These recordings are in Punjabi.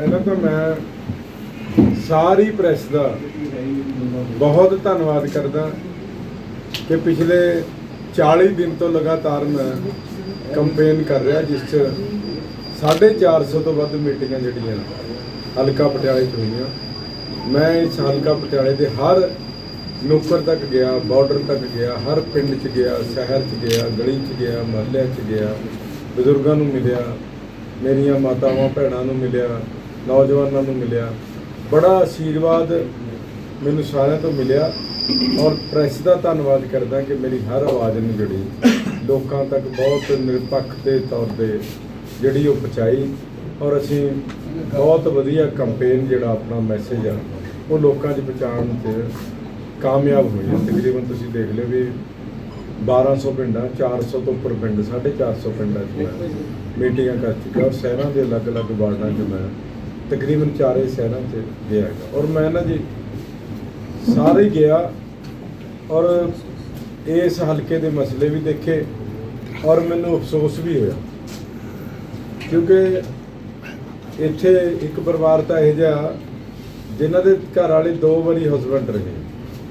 ਪਹਿਲਾਂ ਤਾਂ ਮੈਂ ਸਾਰੀ ਪ੍ਰੈਸ ਦਾ ਬਹੁਤ ਧੰਨਵਾਦ ਕਰਦਾ ਕਿ ਪਿਛਲੇ 40 ਦਿਨ ਤੋਂ ਲਗਾਤਾਰ ਮੈਂ ਕੰਪੇਨ ਕਰ ਰਿਹਾ, ਜਿਸ 'ਚ 450 ਤੋਂ ਵੱਧ ਮੀਟਿੰਗਾਂ ਜਿਹੜੀਆਂ ਹਲਕਾ ਪਟਿਆਲੇ 'ਚ ਹੋਈਆਂ। ਮੈਂ ਇਸ ਹਲਕਾ ਪਟਿਆਲੇ ਦੇ ਹਰ ਨੁੱਕਰ ਤੱਕ ਗਿਆ ਬਾਰਡਰ ਤੱਕ ਗਿਆ, ਹਰ ਪਿੰਡ 'ਚ ਗਿਆ, ਸ਼ਹਿਰ 'ਚ ਗਿਆ, ਗਲੀ 'ਚ ਗਿਆ, ਮਹੱਲਿਆਂ 'ਚ ਗਿਆ, ਬਜ਼ੁਰਗਾਂ ਨੂੰ ਮਿਲਿਆ, ਮੇਰੀਆਂ ਮਾਤਾਵਾਂ, ਭੈਣਾਂ ਨੂੰ ਮਿਲਿਆ ਨੌਜਵਾਨਾਂ ਨੂੰ ਮਿਲਿਆ। ਬੜਾ ਆਸ਼ੀਰਵਾਦ ਮੈਨੂੰ ਸਾਰਿਆਂ ਤੋਂ ਮਿਲਿਆ ਔਰ ਪ੍ਰੈਸ ਦਾ ਧੰਨਵਾਦ ਕਰਦਾ ਕਿ ਮੇਰੀ ਹਰ ਆਵਾਜ਼ ਨੂੰ ਜਿਹੜੀ ਲੋਕਾਂ ਤੱਕ ਬਹੁਤ ਨਿਰਪੱਖ ਦੇ ਤੌਰ ਤੇ ਜਿਹੜੀ ਉਹ ਪਹੁੰਚਾਈ ਔਰ ਅਸੀਂ ਬਹੁਤ ਵਧੀਆ ਕੰਪੇਨ ਜਿਹੜਾ ਆਪਣਾ ਮੈਸੇਜ ਆ, ਉਹ ਲੋਕਾਂ 'ਚ ਪਹੁੰਚਾਉਣ 'ਚ ਕਾਮਯਾਬ ਹੋਏ ਤਕਰੀਬਨ ਤੁਸੀਂ ਦੇਖ ਲਿਓ ਵੀ 1200 ਪਿੰਡਾਂ 400 ਤੋਂ ਉੱਪਰ ਪਿੰਡ 450 ਪਿੰਡਾਂ 'ਚ ਮੈਂ ਮੀਟਿੰਗਾਂ ਕਰ ਚੁੱਕਾ ਔਰ ਸ਼ਹਿਰਾਂ ਦੇ ਅਲੱਗ-ਅਲੱਗ ਵਾਰਡਾਂ 'ਚ ਮੈਂ ਤਕਰੀਬਨ ਚਾਰੇ ਸ਼ਹਿਰਾਂ 'ਚ ਗਿਆ ਹੈਗਾ। ਔਰ ਮੈਂ ਨਾ ਜੀ ਸਾਰੇ ਗਿਆ ਔਰ ਇਸ ਹਲਕੇ ਦੇ ਮਸਲੇ ਵੀ ਦੇਖੇ ਔਰ ਮੈਨੂੰ ਅਫਸੋਸ ਵੀ ਹੋਇਆ। ਕਿਉਂਕਿ ਇੱਥੇ ਇੱਕ ਪਰਿਵਾਰ ਤਾਂ ਇਹ ਜਿਹਾ ਜਿਨ੍ਹਾਂ ਦੇ ਘਰ ਵਾਲੇ ਦੋ ਵਾਰੀ ਹਸਬੰਡ ਰਹੇ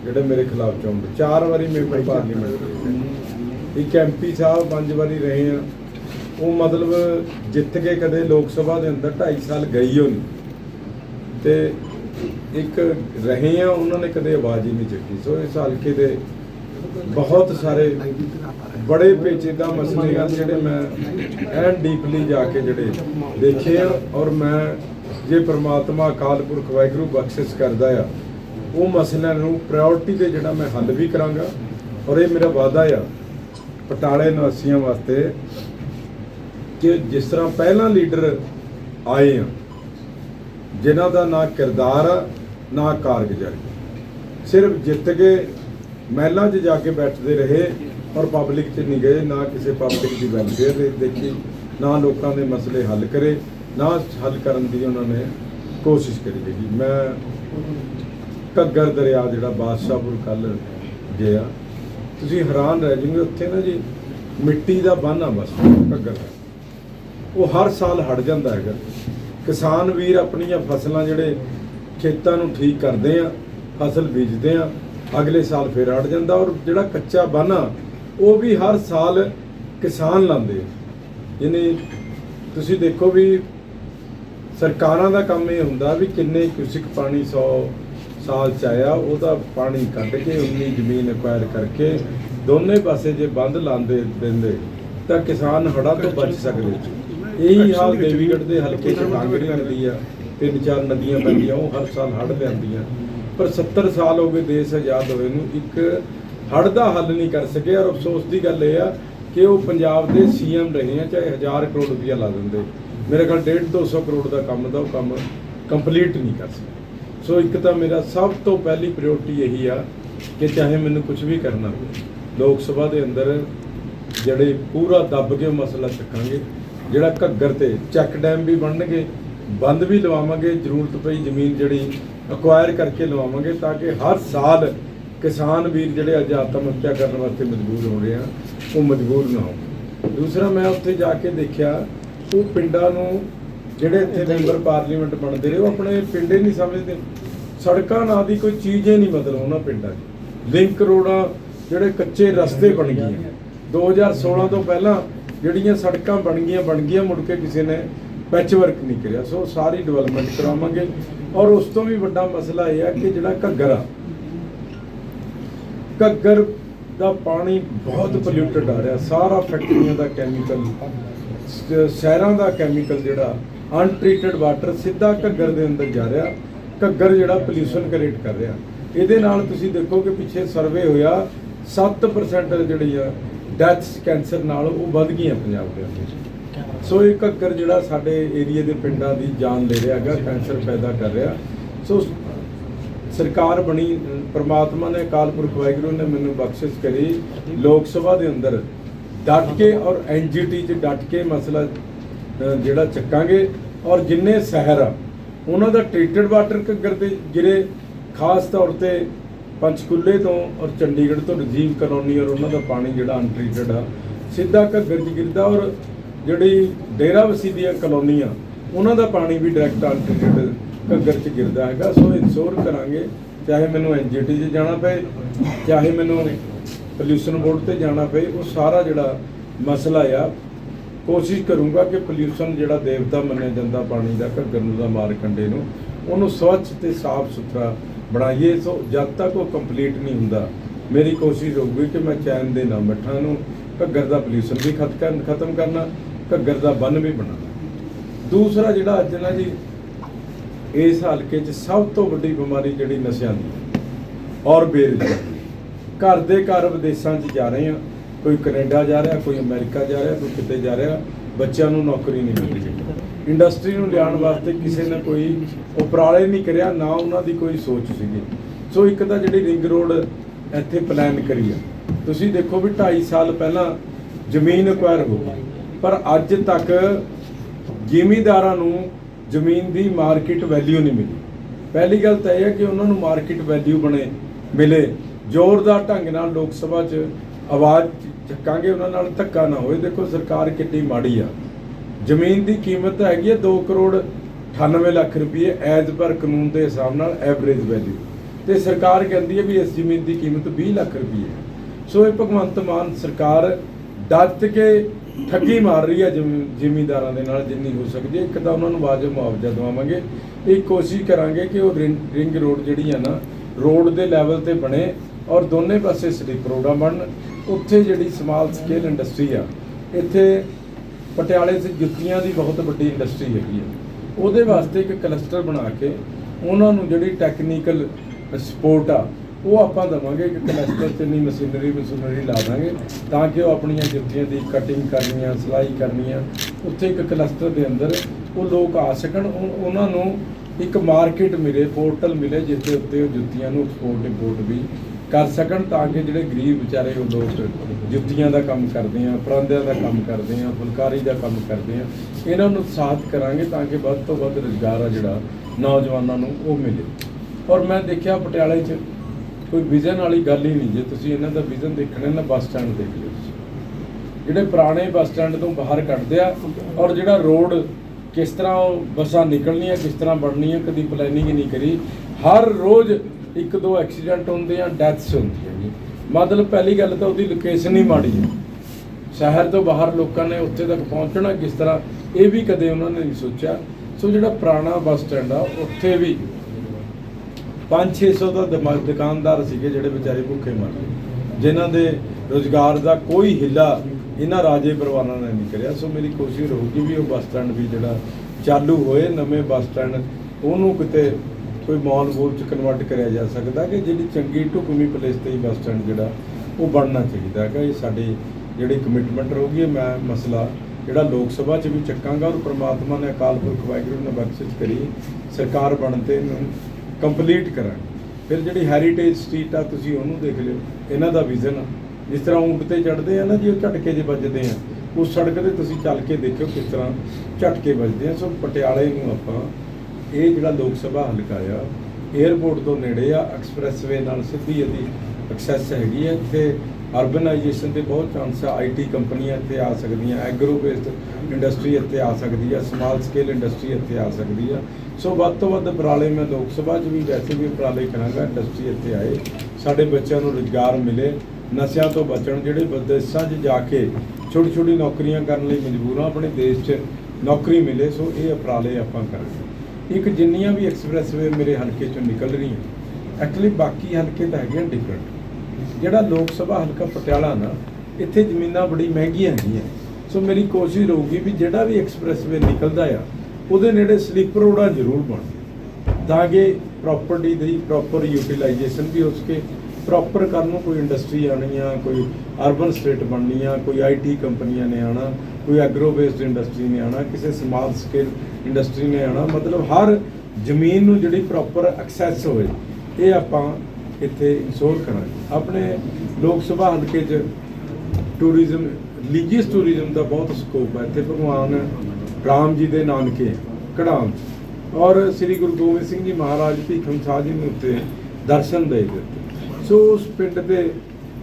ਜਿਹੜੇ ਮੇਰੇ ਖਿਲਾਫ ਚੋਣ ਚਾਰ ਵਾਰੀ ਮੈਂਬਰ ਪਾਰਲੀਮੈਂਟ ਰਹੇ। ਇੱਕ ਐਮਪੀ ਸਾਹਿਬ ਪੰਜ ਵਾਰੀ ਰਹੇ ਆ। ਉਹ ਮਤਲਬ ਜਿੱਤ ਕੇ ਕਦੇ ਲੋਕ ਸਭਾ ਦੇ ਅੰਦਰ 2.5 ਸਾਲ ਗਈ ਹੋ ਨਹੀਂ ਤੇ ਇੱਕ ਰਹੇ ਆ, ਉਹਨਾਂ ਨੇ ਕਦੇ ਆਵਾਜ਼ ਹੀ ਨਹੀਂ ਚੱਕੀ। ਸੋ ਇਸ ਹਲਕੇ ਦੇ ਬਹੁਤ ਸਾਰੇ ਬੜੇ ਪੇਚੀਦਾ ਮਸਲੇ ਆ, ਜਿਹੜੇ ਮੈਂ ਐਨ ਡੀਪਲੀ ਜਾ ਕੇ ਜਿਹੜੇ ਦੇਖੇ ਆ, ਔਰ ਮੈਂ ਜੇ ਪ੍ਰਮਾਤਮਾ ਅਕਾਲ ਪੁਰਖ ਵਾਹਿਗੁਰੂ ਬਖਸ਼ਿਸ਼ ਕਰਦਾ ਆ, ਉਹ ਮਸਲਿਆਂ ਨੂੰ ਪ੍ਰਾਇੋਰਟੀ ਤੇ ਜਿਹੜਾ ਮੈਂ ਹੱਲ ਵੀ ਕਰਾਂਗਾ। ਔਰ ਇਹ ਮੇਰਾ ਵਾਅਦਾ ਆ, ਪਟਾਲੇ ਨਿਵਾਸੀਆਂ ਵਾਸਤੇ ਕਿ ਜਿਸ ਤਰ੍ਹਾਂ ਪਹਿਲਾਂ ਲੀਡਰ ਆਏ ਆ, ਜਿਨ੍ਹਾਂ ਦਾ ਨਾ ਕਿਰਦਾਰ ਆ, ਨਾ ਕਾਰਗੁਜ਼ਾਰੀ। ਸਿਰਫ ਜਿੱਤ ਕੇ ਮਹਿਲਾਂ 'ਚ ਜਾ ਕੇ ਬੈਠਦੇ ਰਹੇ ਔਰ ਪਬਲਿਕ 'ਚ ਨਹੀਂ ਗਏ, ਨਾ ਕਿਸੇ ਪਬਲਿਕ ਦੀ ਵੈਲਫੇਅਰ ਦੇ ਦੇਖੀ, ਨਾ ਲੋਕਾਂ ਦੇ ਮਸਲੇ ਹੱਲ ਕਰੇ, ਨਾ ਹੱਲ ਕਰਨ ਦੀ ਉਹਨਾਂ ਨੇ ਕੋਸ਼ਿਸ਼ ਕਰੀ ਜੀ ਮੈਂ ਘੱਗਰ ਦਰਿਆ ਜਿਹੜਾ ਬਾਦਸ਼ਾਹਪੁਰ ਕੱਲ ਗਿਆ, ਤੁਸੀਂ ਹੈਰਾਨ ਰਹਿ ਜਾਓਗੇ, ਉੱਥੇ ਨਾ ਜੀ ਮਿੱਟੀ ਦਾ ਬੰਨ ਆ ਬਸ, ਘੱਗਰ ਦਾ। ਉਹ ਹਰ ਸਾਲ ਹਟ ਜਾਂਦਾ ਹੈਗਾ। ਕਿਸਾਨ ਵੀਰ ਆਪਣੀਆਂ ਫਸਲਾਂ ਜਿਹੜੇ ਖੇਤਾਂ ਨੂੰ ਠੀਕ ਕਰਦੇ ਆ, ਫਸਲ ਬੀਜਦੇ ਆ, ਅਗਲੇ ਸਾਲ ਫੇਰ ਹਟ ਜਾਂਦਾ ਔਰ ਜਿਹੜਾ ਕੱਚਾ ਬੰਨ ਆ, ਉਹ ਵੀ ਹਰ ਸਾਲ ਕਿਸਾਨ ਲਾਉਂਦੇ ਆ। ਯਾਨੀ ਤੁਸੀਂ ਦੇਖੋ ਵੀ ਸਰਕਾਰਾਂ ਦਾ ਕੰਮ ਇਹ ਹੁੰਦਾ ਵੀ ਕਿੰਨੇ ਕਿਊਸਿਕ ਪਾਣੀ 100 ਸਾਲ ਚ ਆਇਆ, ਉਹਦਾ ਪਾਣੀ ਕੱਢ ਕੇ ਉਨੀ ਜ਼ਮੀਨ ਐਕਵਾਇਰ ਕਰਕੇ ਦੋਨੇ ਪਾਸੇ ਜੇ ਬੰਦ ਲਾਉਂਦੇ ਦਿੰਦੇ, ਤਾਂ ਕਿਸਾਨ ਹੜ੍ਹਾਂ ਤੋਂ ਬਚ ਸਕਦੇ ਇਹੀ ਹਾਲ ਦੇਵੀਗੜ੍ਹ ਦੇ ਹਲਕੇ ਚ ਕਾਂਗੜੀ ਨਦੀ ਆ ਤਿੰਨ ਚਾਰ ਨਦੀਆਂ ਪੈਂਦੀਆਂ ਉਹ ਹਰ ਸਾਲ ਹੜ੍ਹ ਲਿਆਉਂਦੀਆਂ ਪਰ 70 ਸਾਲ ਹੋ ਗਏ ਦੇਸ਼ ਆਜ਼ਾਦ ਹੋਏ ਨੂੰ ਇੱਕ ਹੜ੍ਹ ਦਾ ਹੱਲ ਨਹੀਂ ਕਰ ਸਕੇ। ਔਰ ਅਫਸੋਸ ਦੀ ਗੱਲ ਇਹ ਆ ਕਿ ਉਹ ਪੰਜਾਬ ਦੇ ਸੀਐਮ ਰਹੇ ਆ ਚਾਹੇ 1000 ਕਰੋੜ ਰੁਪਇਆ ਲਾ ਦਿੰਦੇ। ਮੇਰੇ ਖਿਆਲ 1.5 200 ਕਰੋੜ ਦਾ ਕੰਮ ਦਾ ਉਹ ਕੰਮ ਕੰਪਲੀਟ ਨਹੀਂ ਕਰ ਸਕੇ। ਸੋ ਇੱਕ ਤਾਂ ਮੇਰਾ ਸਭ ਤੋਂ ਪਹਿਲੀ ਪ੍ਰਾਇੋਰਟੀ ਇਹੀ ਆ ਕਿ ਚਾਹੇ ਮੈਨੂੰ ਕੁਝ ਵੀ ਕਰਨਾ ਪਵੇ ਲੋਕ ਸਭਾ ਦੇ ਅੰਦਰ ਜਿਹੜੇ ਪੂਰਾ ਦੱਬ ਕੇ ਮਸਲਾ ਚੱਕਾਂਗੇ। ਜਿਹੜਾ ਘੱਗਰ ਤੇ ਚੱਕ ਡੈਮ ਵੀ ਬਣਨਗੇ ਬੰਦ ਵੀ ਲਵਾਵਾਂਗੇ ਜ਼ਰੂਰਤ ਪਈ ਜ਼ਮੀਨ ਜਿਹੜੀ ਅਕਵਾਇਰ ਕਰਕੇ ਲਵਾਵਾਂਗੇ ਤਾਂ ਕਿ ਹਰ ਸਾਲ ਕਿਸਾਨ ਵੀਰ ਜਿਹੜੇ ਅੱਜ ਆਤਮ ਹੱਤਿਆ ਕਰਨ ਵਾਸਤੇ ਮਜਬੂਰ ਹੋ ਰਹੇ ਆ ਉਹ ਮਜਬੂਰ ਨਾ ਹੋਣ। ਦੂਸਰਾ ਮੈਂ ਉੱਥੇ ਜਾ ਕੇ ਦੇਖਿਆ ਉਹ ਪਿੰਡਾਂ ਨੂੰ ਜਿਹੜੇ ਇੱਥੇ ਮੈਂਬਰ ਪਾਰਲੀਮੈਂਟ ਬਣਦੇ ਰਹੇ ਉਹ ਆਪਣੇ ਪਿੰਡੇ ਨਹੀਂ ਸਮਝਦੇ। ਸੜਕਾਂ ਨਾਂ ਦੀ ਕੋਈ ਚੀਜ਼ ਹੀ ਨਹੀਂ ਮਤਲਬ ਉਹਨਾਂ ਪਿੰਡਾਂ 'ਚ। ਲਿੰਕ ਰੋਡਾਂ ਜਿਹੜੇ ਕੱਚੇ ਰਸਤੇ ਬਣ ਗਏ 2016 ਤੋਂ ਪਹਿਲਾਂ ਜਿਹੜੀਆਂ ਸੜਕਾਂ ਬਣ ਗਈਆਂ ਬਣ ਗਈਆਂ, ਮੁੜ ਕੇ ਕਿਸੇ ਨੇ ਪੈਚ ਵਰਕ ਨਹੀਂ ਕਰਿਆ। ਸੋ ਸਾਰੀ ਡਿਵੈਲਪਮੈਂਟ ਕਰਾਵਾਂਗੇ। ਔਰ ਉਸ ਤੋਂ ਵੀ ਵੱਡਾ ਮਸਲਾ ਇਹ ਆ ਕਿ ਜਿਹੜਾ ਘੱਗਰ ਆ ਘੱਗਰ ਦਾ ਪਾਣੀ ਬਹੁਤ ਪੋਲਿਊਟਡ ਆ ਰਿਹਾ। ਸਾਰਾ ਫੈਕਟਰੀਆਂ ਦਾ ਕੈਮੀਕਲ ਸ਼ਹਿਰਾਂ ਦਾ ਕੈਮੀਕਲ ਜਿਹੜਾ ਅਨਟ੍ਰੀਟਡ ਵਾਟਰ ਸਿੱਧਾ ਘੱਗਰ ਦੇ ਅੰਦਰ ਜਾ ਰਿਹਾ। ਘੱਗਰ ਜਿਹੜਾ ਪੋਲਿਊਸ਼ਨ ਕ੍ਰੀਏਟ ਕਰ ਰਿਹਾ। ਇਹਦੇ ਨਾਲ ਤੁਸੀਂ ਦੇਖੋ ਕਿ ਪਿੱਛੇ ਸਰਵੇ ਹੋਇਆ 7% ਜਿਹੜੀ ਆ ਡੈਥਸ ਕੈਂਸਰ ਨਾਲ ਉਹ ਵੱਧ ਗਈਆਂ ਪੰਜਾਬ ਦੇ ਅੰਦਰ। ਸੋ ਇਹ ਘੱਗਰ ਜਿਹੜਾ ਸਾਡੇ ਏਰੀਆ ਦੇ ਪਿੰਡਾਂ ਦੀ ਜਾਨ ਲੈ ਰਿਹਾ ਹੈਗਾ ਕੈਂਸਰ ਪੈਦਾ ਕਰ ਰਿਹਾ। ਸੋ ਸਰਕਾਰ ਬਣੀ, ਪ੍ਰਮਾਤਮਾ ਨੇ, ਅਕਾਲ ਪੁਰਖ ਵਾਹਿਗੁਰੂ ਨੇ ਮੈਨੂੰ ਬਖਸ਼ਿਸ਼ ਕਰੀ ਲੋਕ ਸਭਾ ਦੇ ਅੰਦਰ। ਡਟ ਕੇ ਔਰ ਐਨਜੀਟੀ 'ਚ ਡਟ ਕੇ ਮਸਲਾ ਜਿਹੜਾ ਚੱਕਾਂਗੇ। ਔਰ ਜਿੰਨੇ ਸ਼ਹਿਰ ਆ, ਉਹਨਾਂ ਦਾ ਟ੍ਰੀਟਡ ਵਾਟਰ ਘੱਗਰ ਦੇ ਜਿਹੜੇ ਖਾਸ ਤੌਰ ਤੇ ਪੰਚਕੂਲੇ ਤੋਂ ਔਰ ਚੰਡੀਗੜ੍ਹ ਤੋਂ ਰਜੀਵ ਕਲੋਨੀ ਔਰ ਉਹਨਾਂ ਦਾ ਪਾਣੀ ਜਿਹੜਾ ਅਨਟ੍ਰੀਟਡ ਆ, ਸਿੱਧਾ ਘੱਗਰ 'ਚ ਗਿਰਦਾ ਔਰ ਜਿਹੜੀ ਡੇਰਾ ਵਸੀ ਦੀਆਂ ਕਲੋਨੀਆਂ, ਉਹਨਾਂ ਦਾ ਪਾਣੀ ਵੀ ਡਾਇਰੈਕਟ ਅਨਟ੍ਰੀਟਡ ਘੱਗਰ 'ਚ ਗਿਰਦਾ ਹੈਗਾ। ਸੋ ਇਨਸ਼ੋਰ ਕਰਾਂਗੇ, ਚਾਹੇ ਮੈਨੂੰ ਐਨਜੀਟੀ 'ਚ ਜਾਣਾ ਪਏ, ਚਾਹੇ ਮੈਨੂੰ ਪੋਲਿਊਸ਼ਨ ਬੋਰਡ ਤੇ ਜਾਣਾ ਪਏ, ਉਹ ਸਾਰਾ ਜਿਹੜਾ ਮਸਲਾ ਆ, ਕੋਸ਼ਿਸ਼ ਕਰੂੰਗਾ ਕਿ ਪੋਲਿਊਸ਼ਨ ਜਿਹੜਾ ਦੇਵਤਾ ਮੰਨਿਆ ਜਾਂਦਾ ਪਾਣੀ ਦਾ, ਘੱਗਰ ਨੂੰ, ਦਾ ਮਾਰ ਕੰਡੇ ਨੂੰ, ਉਹਨੂੰ ਸਵੱਛ ਤੇ ਸਾਫ਼ ਸੁਥਰਾ ਬਣਾਈਏ, ਸੋ ਜਦ ਤੱਕ ਉਹ ਕੰਪਲੀਟ ਨਹੀਂ ਹੁੰਦਾ, ਮੇਰੀ ਕੋਸ਼ਿਸ਼ ਹੋਊਗੀ ਕਿ ਮੈਂ ਚੈਨ ਦੇ ਨਾ ਮਿੱਠਾਂ ਨੂੰ ਘੱਗਰ ਦਾ ਪੋਲਿਊਸ਼ਨ ਵੀ ਖਤ ਕਰਨ, ਖਤਮ ਕਰਨਾ, ਘੱਗਰ ਦਾ ਬੰਨ ਵੀ ਬਣਾਉਣਾ। ਦੂਸਰਾ ਜਿਹੜਾ ਅੱਜ ਨਾ ਜੀ, ਇਸ ਹਲਕੇ 'ਚ ਸਭ ਤੋਂ ਵੱਡੀ ਬਿਮਾਰੀ ਜਿਹੜੀ ਨਸ਼ਿਆਂ ਦੀ ਔਰ ਬੇਰੁਜ਼ਗਾਰੀ। ਘਰ ਦੇ ਘਰ ਵਿਦੇਸ਼ਾਂ 'ਚ ਜਾ ਰਹੇ ਆ ਕੋਈ ਕੈਨੇਡਾ ਜਾ ਰਿਹਾ, ਕੋਈ ਅਮਰੀਕਾ ਜਾ ਰਿਹਾ, ਕੋਈ ਕਿਤੇ ਜਾ ਰਿਹਾ, ਬੱਚਿਆਂ ਨੂੰ ਨੌਕਰੀ ਨਹੀਂ ਮਿਲ ਰਹੀ ਇੰਡਸਟਰੀ ਨੂੰ ਲਿਆਉਣ ਵਾਸਤੇ ਕਿਸੇ ਨੇ ਕੋਈ ਉਪਰਾਲੇ ਨਹੀਂ ਕਰਿਆ, ਨਾ ਉਹਨਾਂ ਦੀ ਕੋਈ ਸੋਚ ਸੀਗੀ। ਸੋ ਇੱਕ ਤਾਂ ਜਿਹੜੀ ਰਿੰਗ ਰੋਡ ਇੱਥੇ ਪਲਾਨ ਕਰੀ ਆ। ਤੁਸੀਂ ਦੇਖੋ ਵੀ 2.5 ਸਾਲ ਪਹਿਲਾਂ ਜ਼ਮੀਨ ਅਕਵਾਇਰ ਹੋ ਪਰ ਅੱਜ ਤੱਕ ਜ਼ਿਮੀਂਦਾਰਾਂ ਨੂੰ ਜ਼ਮੀਨ ਦੀ ਮਾਰਕੀਟ ਵੈਲਿਊ ਨਹੀਂ ਮਿਲੀ। ਪਹਿਲੀ ਗੱਲ ਤਾਂ ਇਹ ਹੈ ਕਿ ਉਹਨਾਂ ਨੂੰ ਮਾਰਕੀਟ ਵੈਲਿਊ ਬਣੇ, ਮਿਲੇ। ਜ਼ੋਰਦਾਰ ਢੰਗ ਨਾਲ ਲੋਕ ਸਭਾ 'ਚ ਆਵਾਜ਼ ਚੱਕਾਂਗੇ, ਉਹਨਾਂ ਨਾਲ ਧੱਕਾ ਨਾ ਹੋਏ। ਦੇਖੋ ਸਰਕਾਰ ਕਿੰਨੀ ਮਾੜੀ ਆ। ਜ਼ਮੀਨ ਦੀ ਕੀਮਤ ਹੈਗੀ ਹੈ 2 ਕਰੋੜ 98 ਲੱਖ ਰੁਪਏ ਐਜ਼ ਪਰ ਕਾਨੂੰਨ ਦੇ ਹਿਸਾਬ ਨਾਲ ਐਵਰੇਜ ਵੈਲਿਊ ਤੇ ਸਰਕਾਰ ਕਹਿੰਦੀ ਹੈ ਵੀ ਇਸ ਜ਼ਮੀਨ ਦੀ ਕੀਮਤ 20 ਲੱਖ ਰੁਪਏ ਹੈ। ਸੋ ਇਹ ਭਗਵੰਤ ਮਾਨ ਸਰਕਾਰ ਡੱਟ ਕੇ ਠੱਗੀ ਮਾਰ ਰਹੀ ਹੈ ਜ਼ਮੀ- ਜ਼ਿਮੀਂਦਾਰਾਂ ਦੇ ਨਾਲ ਜਿੰਨੀ ਹੋ ਸਕਦੀ ਹੈ। ਇੱਕ ਤਾਂ ਉਹਨਾਂ ਨੂੰ ਵਾਜਬ ਮੁਆਵਜ਼ਾ ਦਵਾਵਾਂਗੇ। ਇਹ ਕੋਸ਼ਿਸ਼ ਕਰਾਂਗੇ ਕਿ ਉਹ ਰਿੰ- ਰਿੰਗ ਰੋਡ ਜਿਹੜੀ ਹੈ ਨਾ, ਰੋਡ ਦੇ ਲੈਵਲ ਤੇ ਬਣੇ ਔਰ ਦੋਨੇ ਪਾਸੇ ਸਲਿੱਪ ਰੋਡਾਂ ਬਣਨ। ਉੱਥੇ ਜਿਹੜੀ ਸਮਾਲ ਸਕੇਲ ਇੰਡਸਟਰੀ ਆ, ਇੱਥੇ ਪਟਿਆਲੇ 'ਚ ਜੁੱਤੀਆਂ ਦੀ ਬਹੁਤ ਵੱਡੀ ਇੰਡਸਟਰੀ ਹੈਗੀ ਹੈ ਉਹਦੇ ਵਾਸਤੇ ਇੱਕ ਕਲਸਟਰ ਬਣਾ ਕੇ ਉਹਨਾਂ ਨੂੰ ਜਿਹੜੀ ਟੈਕਨੀਕਲ ਸਪੋਰਟ ਆ, ਉਹ ਆਪਾਂ ਦਵਾਂਗੇ ਕਿ ਕਲਸਟਰ 'ਚ ਨਹੀਂ ਮਸ਼ੀਨਰੀ ਮਸ਼ੀਨਰੀ ਲਾ ਦਾਂਗੇ ਤਾਂ ਕਿ ਉਹ ਆਪਣੀਆਂ ਜੁੱਤੀਆਂ ਦੀ ਕਟਿੰਗ ਕਰਨੀਆਂ, ਸਿਲਾਈ ਕਰਨੀਆਂ, ਉੱਥੇ ਇੱਕ ਕਲਸਟਰ ਦੇ ਅੰਦਰ ਉਹ ਲੋਕ ਆ ਸਕਣ, ਉਹ- ਉਹਨਾਂ ਨੂੰ ਇੱਕ ਮਾਰਕੀਟ ਮਿਲੇ ਪੋਰਟਲ ਮਿਲੇ, ਜਿਸ ਦੇ ਉੱਤੇ ਉਹ ਜੁੱਤੀਆਂ ਨੂੰ ਐਕਸਪੋਰਟ ਇੰਪੋਰਟ ਵੀ ਕਰ ਸਕਣ ਤਾਂ ਕਿ ਜਿਹੜੇ ਗਰੀਬ ਵਿਚਾਰੇ ਉਹ ਲੋਕ ਜੁੱਤੀਆਂ ਦਾ ਕੰਮ ਕਰਦੇ ਆ, ਪਰਾਂਦਿਆਂ ਦਾ ਕੰਮ ਕਰਦੇ ਆ, ਫੁਲਕਾਰੀ ਦਾ ਕੰਮ ਕਰਦੇ ਆ, ਇਹਨਾਂ ਨੂੰ ਉਤਸ਼ਾਹਿਤ ਕਰਾਂਗੇ ਤਾਂ ਕਿ ਵੱਧ ਤੋਂ ਵੱਧ ਰੁਜ਼ਗਾਰ ਆ ਜਿਹੜਾ ਨੌਜਵਾਨਾਂ ਨੂੰ ਉਹ ਮਿਲੇ। ਔਰ ਮੈਂ ਦੇਖਿਆ ਪਟਿਆਲੇ 'ਚ ਕੋਈ ਵਿਜ਼ਨ ਵਾਲੀ ਗੱਲ ਹੀ ਨਹੀਂ, ਜੇ ਤੁਸੀਂ ਇਹਨਾਂ ਦਾ ਵਿਜ਼ਨ ਦੇਖਣਾ ਨਾ ਬੱਸ ਸਟੈਂਡ ਦੇਖ ਲਿਓ ਤੁਸੀਂ। ਜਿਹੜੇ ਪੁਰਾਣੇ ਬੱਸ ਸਟੈਂਡ ਤੋਂ ਬਾਹਰ ਕੱਢਦੇ ਆ ਔਰ ਜਿਹੜਾ ਰੋਡ ਕਿਸ ਤਰ੍ਹਾਂ ਉਹ ਬੱਸਾਂ ਨਿਕਲਣੀਆਂ, ਕਿਸ ਤਰ੍ਹਾਂ ਬਣਨੀਆਂ, ਕਦੀ ਪਲੈਨਿੰਗ ਹੀ ਨਹੀਂ ਕਰੀ। ਹਰ ਰੋਜ਼ ਇੱਕ ਦੋ ਐਕਸੀਡੈਂਟ ਹੁੰਦੇ ਆ ਡੈਥਸ ਹੁੰਦੀਆਂ ਜੀ। ਮਤਲਬ ਪਹਿਲੀ ਗੱਲ ਤਾਂ ਉਹਦੀ ਲੋਕੇਸ਼ਨ ਹੀ ਮਾੜੀ ਹੈ। ਸ਼ਹਿਰ ਤੋਂ ਬਾਹਰ ਲੋਕਾਂ ਨੇ ਉੱਥੇ ਤੱਕ ਪਹੁੰਚਣਾ ਕਿਸ ਤਰ੍ਹਾਂ, ਇਹ ਵੀ ਕਦੇ ਉਹਨਾਂ ਨੇ ਨਹੀਂ ਸੋਚਿਆ। ਸੋ ਜਿਹੜਾ ਪੁਰਾਣਾ ਬੱਸ ਸਟੈਂਡ ਆ, ਉੱਥੇ ਵੀ 5-600 ਦਾ ਦਿਮਾ- ਦੁਕਾਨਦਾਰ ਸੀਗੇ ਜਿਹੜੇ ਵਿਚਾਰੇ ਭੁੱਖੇ ਮਰ ਗਏ। ਜਿਨ੍ਹਾਂ ਦੇ ਰੋਜ਼ਗਾਰ ਦਾ ਕੋਈ ਹਿੱਲਾ ਇਹਨਾਂ ਰਾਜੇ ਪਰਿਵਾਰਾਂ ਨੇ ਨਹੀਂ ਕਰਿਆ। ਸੋ ਮੇਰੀ ਕੋਸ਼ਿਸ਼ ਰਹੂਗੀ ਵੀ ਉਹ ਬੱਸ ਸਟੈਂਡ ਵੀ ਜਿਹੜਾ ਚਾਲੂ ਹੋਏ, ਨਵੇਂ ਬੱਸ ਸਟੈਂਡ, ਉਹਨੂੰ ਕਿਤੇ ਕੋਈ ਮਾਲ ਬੋਲ ਚ ਕਨਵਰਟ ਕਰਿਆ ਜਾ ਸਕਦਾ ਕਿ ਜਿਹੜੀ ਚੰਗੀ ਢੁਕਵੀਂ ਪਲੇਸ ਤੇ ਹੀ ਬੱਸ ਸਟੈਂਡ ਜਿਹੜਾ, ਉਹ ਬਣਨਾ ਚਾਹੀਦਾ ਹੈਗਾ। ਇਹ ਸਾਡੀ ਜਿਹੜੀ ਕਮਿਟਮੈਂਟ ਰਹੂਗੀ ਮੈਂ ਮਸਲਾ ਜਿਹੜਾ ਲੋਕ ਸਭਾ 'ਚ ਵੀ ਚੱਕਾਂਗਾ ਔਰ ਪ੍ਰਮਾਤਮਾ ਨੇ ਅਕਾਲ ਪੁਰਖ ਵਾਹਿਗੁਰੂ ਨੇ ਬਖਸ਼ਿਸ਼ ਕਰੀ, ਸਰਕਾਰ ਬਣਨ ਤੇ ਇਹਨੂੰ ਕੰਪਲੀਟ ਕਰਾਂਗੇ। ਫਿਰ ਜਿਹੜੀ ਹੈਰੀਟੇਜ ਸਟਰੀਟ ਆ, ਤੁਸੀਂ ਉਹਨੂੰ ਦੇਖ ਲਿਓ। ਇਹਨਾਂ ਦਾ ਵਿਜ਼ਨ ਆ। ਜਿਸ ਤਰ੍ਹਾਂ ਊਂਟ ਤੇ ਚੜਦੇ ਆ ਨਾ ਜੀ, ਉਹ ਝਟਕੇ ਜੇ ਵੱਜਦੇ ਆ। ਉਸ ਸੜਕ ਤੇ ਤੁਸੀਂ ਚੱਲ ਕੇ ਦੇਖਿਓ ਕਿਸ ਤਰ੍ਹਾਂ ਝਟਕੇ ਵੱਜਦੇ ਆ। ਸੋ ਪਟਿਆਲੇ ਨੂੰ ਆਪਾਂ ਇਹ ਜਿਹੜਾ ਲੋਕ ਸਭਾ ਹਲਕਾ ਆ 에ਅਰਪੋਰਟ ਤੋਂ ਨੇੜੇ ਆ ਐਕਸਪ੍ਰੈਸਵੇ ਨਾਲ ਸਿੱਧੀ ਇਹਦੀ ਐਕਸੈਸ ਹੈਗੀ ਹੈ ਇੱਥੇ ਅਰਬਨਾਈਜੇਸ਼ਨ ਦੇ ਬਹੁਤ ਚਾਂਸ ਆ ਆਈਟੀ ਕੰਪਨੀਆਂ ਇੱਥੇ ਆ ਸਕਦੀਆਂ ਐਗਰੋ ਬੇਸਡ ਇੰਡਸਟਰੀ ਇੱਥੇ ਆ ਸਕਦੀ ਆ ਸਮਾਲ ਸਕੇਲ ਇੰਡਸਟਰੀ ਇੱਥੇ ਆ ਸਕਦੀ ਆ। ਸੋ ਵੱਧ ਤੋਂ ਵੱਧ ਉਪਰਾਲੇ ਮੈਂ ਲੋਕ ਸਭਾ 'ਚ ਵੀ ਵੈਸੇ ਵੀ ਉਪਰਾਲੇ ਕਰਾਂਗਾ ਇੰਡਸਟਰੀ ਇੱਥੇ ਆਏ, ਸਾਡੇ ਬੱਚਿਆਂ ਨੂੰ ਰੁਜ਼ਗਾਰ ਮਿਲੇ, ਨਸ਼ਿਆਂ ਤੋਂ ਬਚਣ, ਜਿਹੜੇ ਵਿਦੇਸ਼ਾਂ 'ਚ ਜਾ ਕੇ ਛੋਟੀ ਛੋਟੀ ਨੌਕਰੀਆਂ ਕਰਨ ਲਈ ਮਜਬੂਰ ਆ, ਆਪਣੇ ਦੇਸ਼ 'ਚ ਨੌਕਰੀ ਮਿਲੇ ਸੋ ਇਹ ਉਪਰਾਲੇ ਆਪਾਂ ਕਰਾਂਗੇ। ਇੱਕ ਜਿੰਨੀਆਂ ਵੀ ਐਕਸਪ੍ਰੈਸਵੇ ਮੇਰੇ ਹਲਕੇ 'ਚੋਂ ਨਿਕਲ ਰਹੀਆਂ ਐਕਚੁਅਲੀ ਬਾਕੀ ਹਲਕੇ ਤਾਂ ਹੈਗੇ ਡਿਫਰੈਂਟ ਜਿਹੜਾ ਲੋਕ ਸਭਾ ਹਲਕਾ ਪਟਿਆਲਾ ਨਾ, ਇੱਥੇ ਜ਼ਮੀਨਾਂ ਬੜੀ ਮਹਿੰਗੀਆਂ ਹੈਗੀਆਂ। ਸੋ ਮੇਰੀ ਕੋਸ਼ਿਸ਼ ਰਹੂਗੀ ਵੀ ਜਿਹੜਾ ਵੀ ਐਕਸਪ੍ਰੈਸਵੇ ਨਿਕਲਦਾ ਆ, ਉਹਦੇ ਨੇੜੇ ਸਲੀਪਰ ਰੋਡਾਂ ਜ਼ਰੂਰ ਬਣ ਤਾਂ ਕਿ ਪ੍ਰਾਪਰਟੀ ਦੀ ਪ੍ਰੋਪਰ ਯੂਟਿਲਾਈਜੇਸ਼ਨ ਵੀ ਹੋ ਸਕੇ ਪ੍ਰੋਪਰ ਕਰਨ ਨੂੰ ਕੋਈ ਇੰਡਸਟਰੀ ਆਉਣੀ ਆ, ਕੋਈ ਅਰਬਨ ਸਟੇਟ ਬਣਨੀ ਆ, ਕੋਈ ਆਈਟੀ ਕੰਪਨੀਆਂ ਨੇ ਆਣਾ ਕੋਈ ਐਗਰੋ ਬੇਸਡ ਇੰਡਸਟਰੀ ਨੇ ਆਣਾ ਕਿਸੇ ਸਮਾਲ ਸਕੇਲ ਇੰਡਸਟਰੀ ਨੇ ਆਣਾ ਮਤਲਬ ਹਰ ਜ਼ਮੀਨ ਨੂੰ ਜਿਹੜੀ ਪ੍ਰੋਪਰ ਐਕਸੈਸ ਹੋਵੇ, ਇਹ ਆਪਾਂ ਇੱਥੇ ਇੰਸ਼ੋਰ ਕਰਾਂਗੇ। ਆਪਣੇ ਲੋਕ ਸਭਾ ਹਲਕੇ 'ਚ ਟੂਰਿਜ਼ਮ ਰਿਲੀਜੀਅਸ ਟੂਰਿਜ਼ਮ ਦਾ ਬਹੁਤ ਸਕੋਪ ਹੈ ਇੱਥੇ ਭਗਵਾਨ ਰਾਮ ਜੀ ਦੇ ਨਾਨਕੇ, ਕੜਾਮ 'ਚ। ਔਰ ਸ੍ਰੀ ਗੁਰੂ ਗੋਬਿੰਦ ਸਿੰਘ ਜੀ ਮਹਾਰਾਜ ਭੀਖਮ ਸਾਹਿਬ ਜੀ ਨੂੰ ਉੱਤੇ ਦਰਸ਼ਨ ਦੇ ਦਿੱਤੇ। ਸੋ ਉਸ ਪਿੰਡ ਦੇ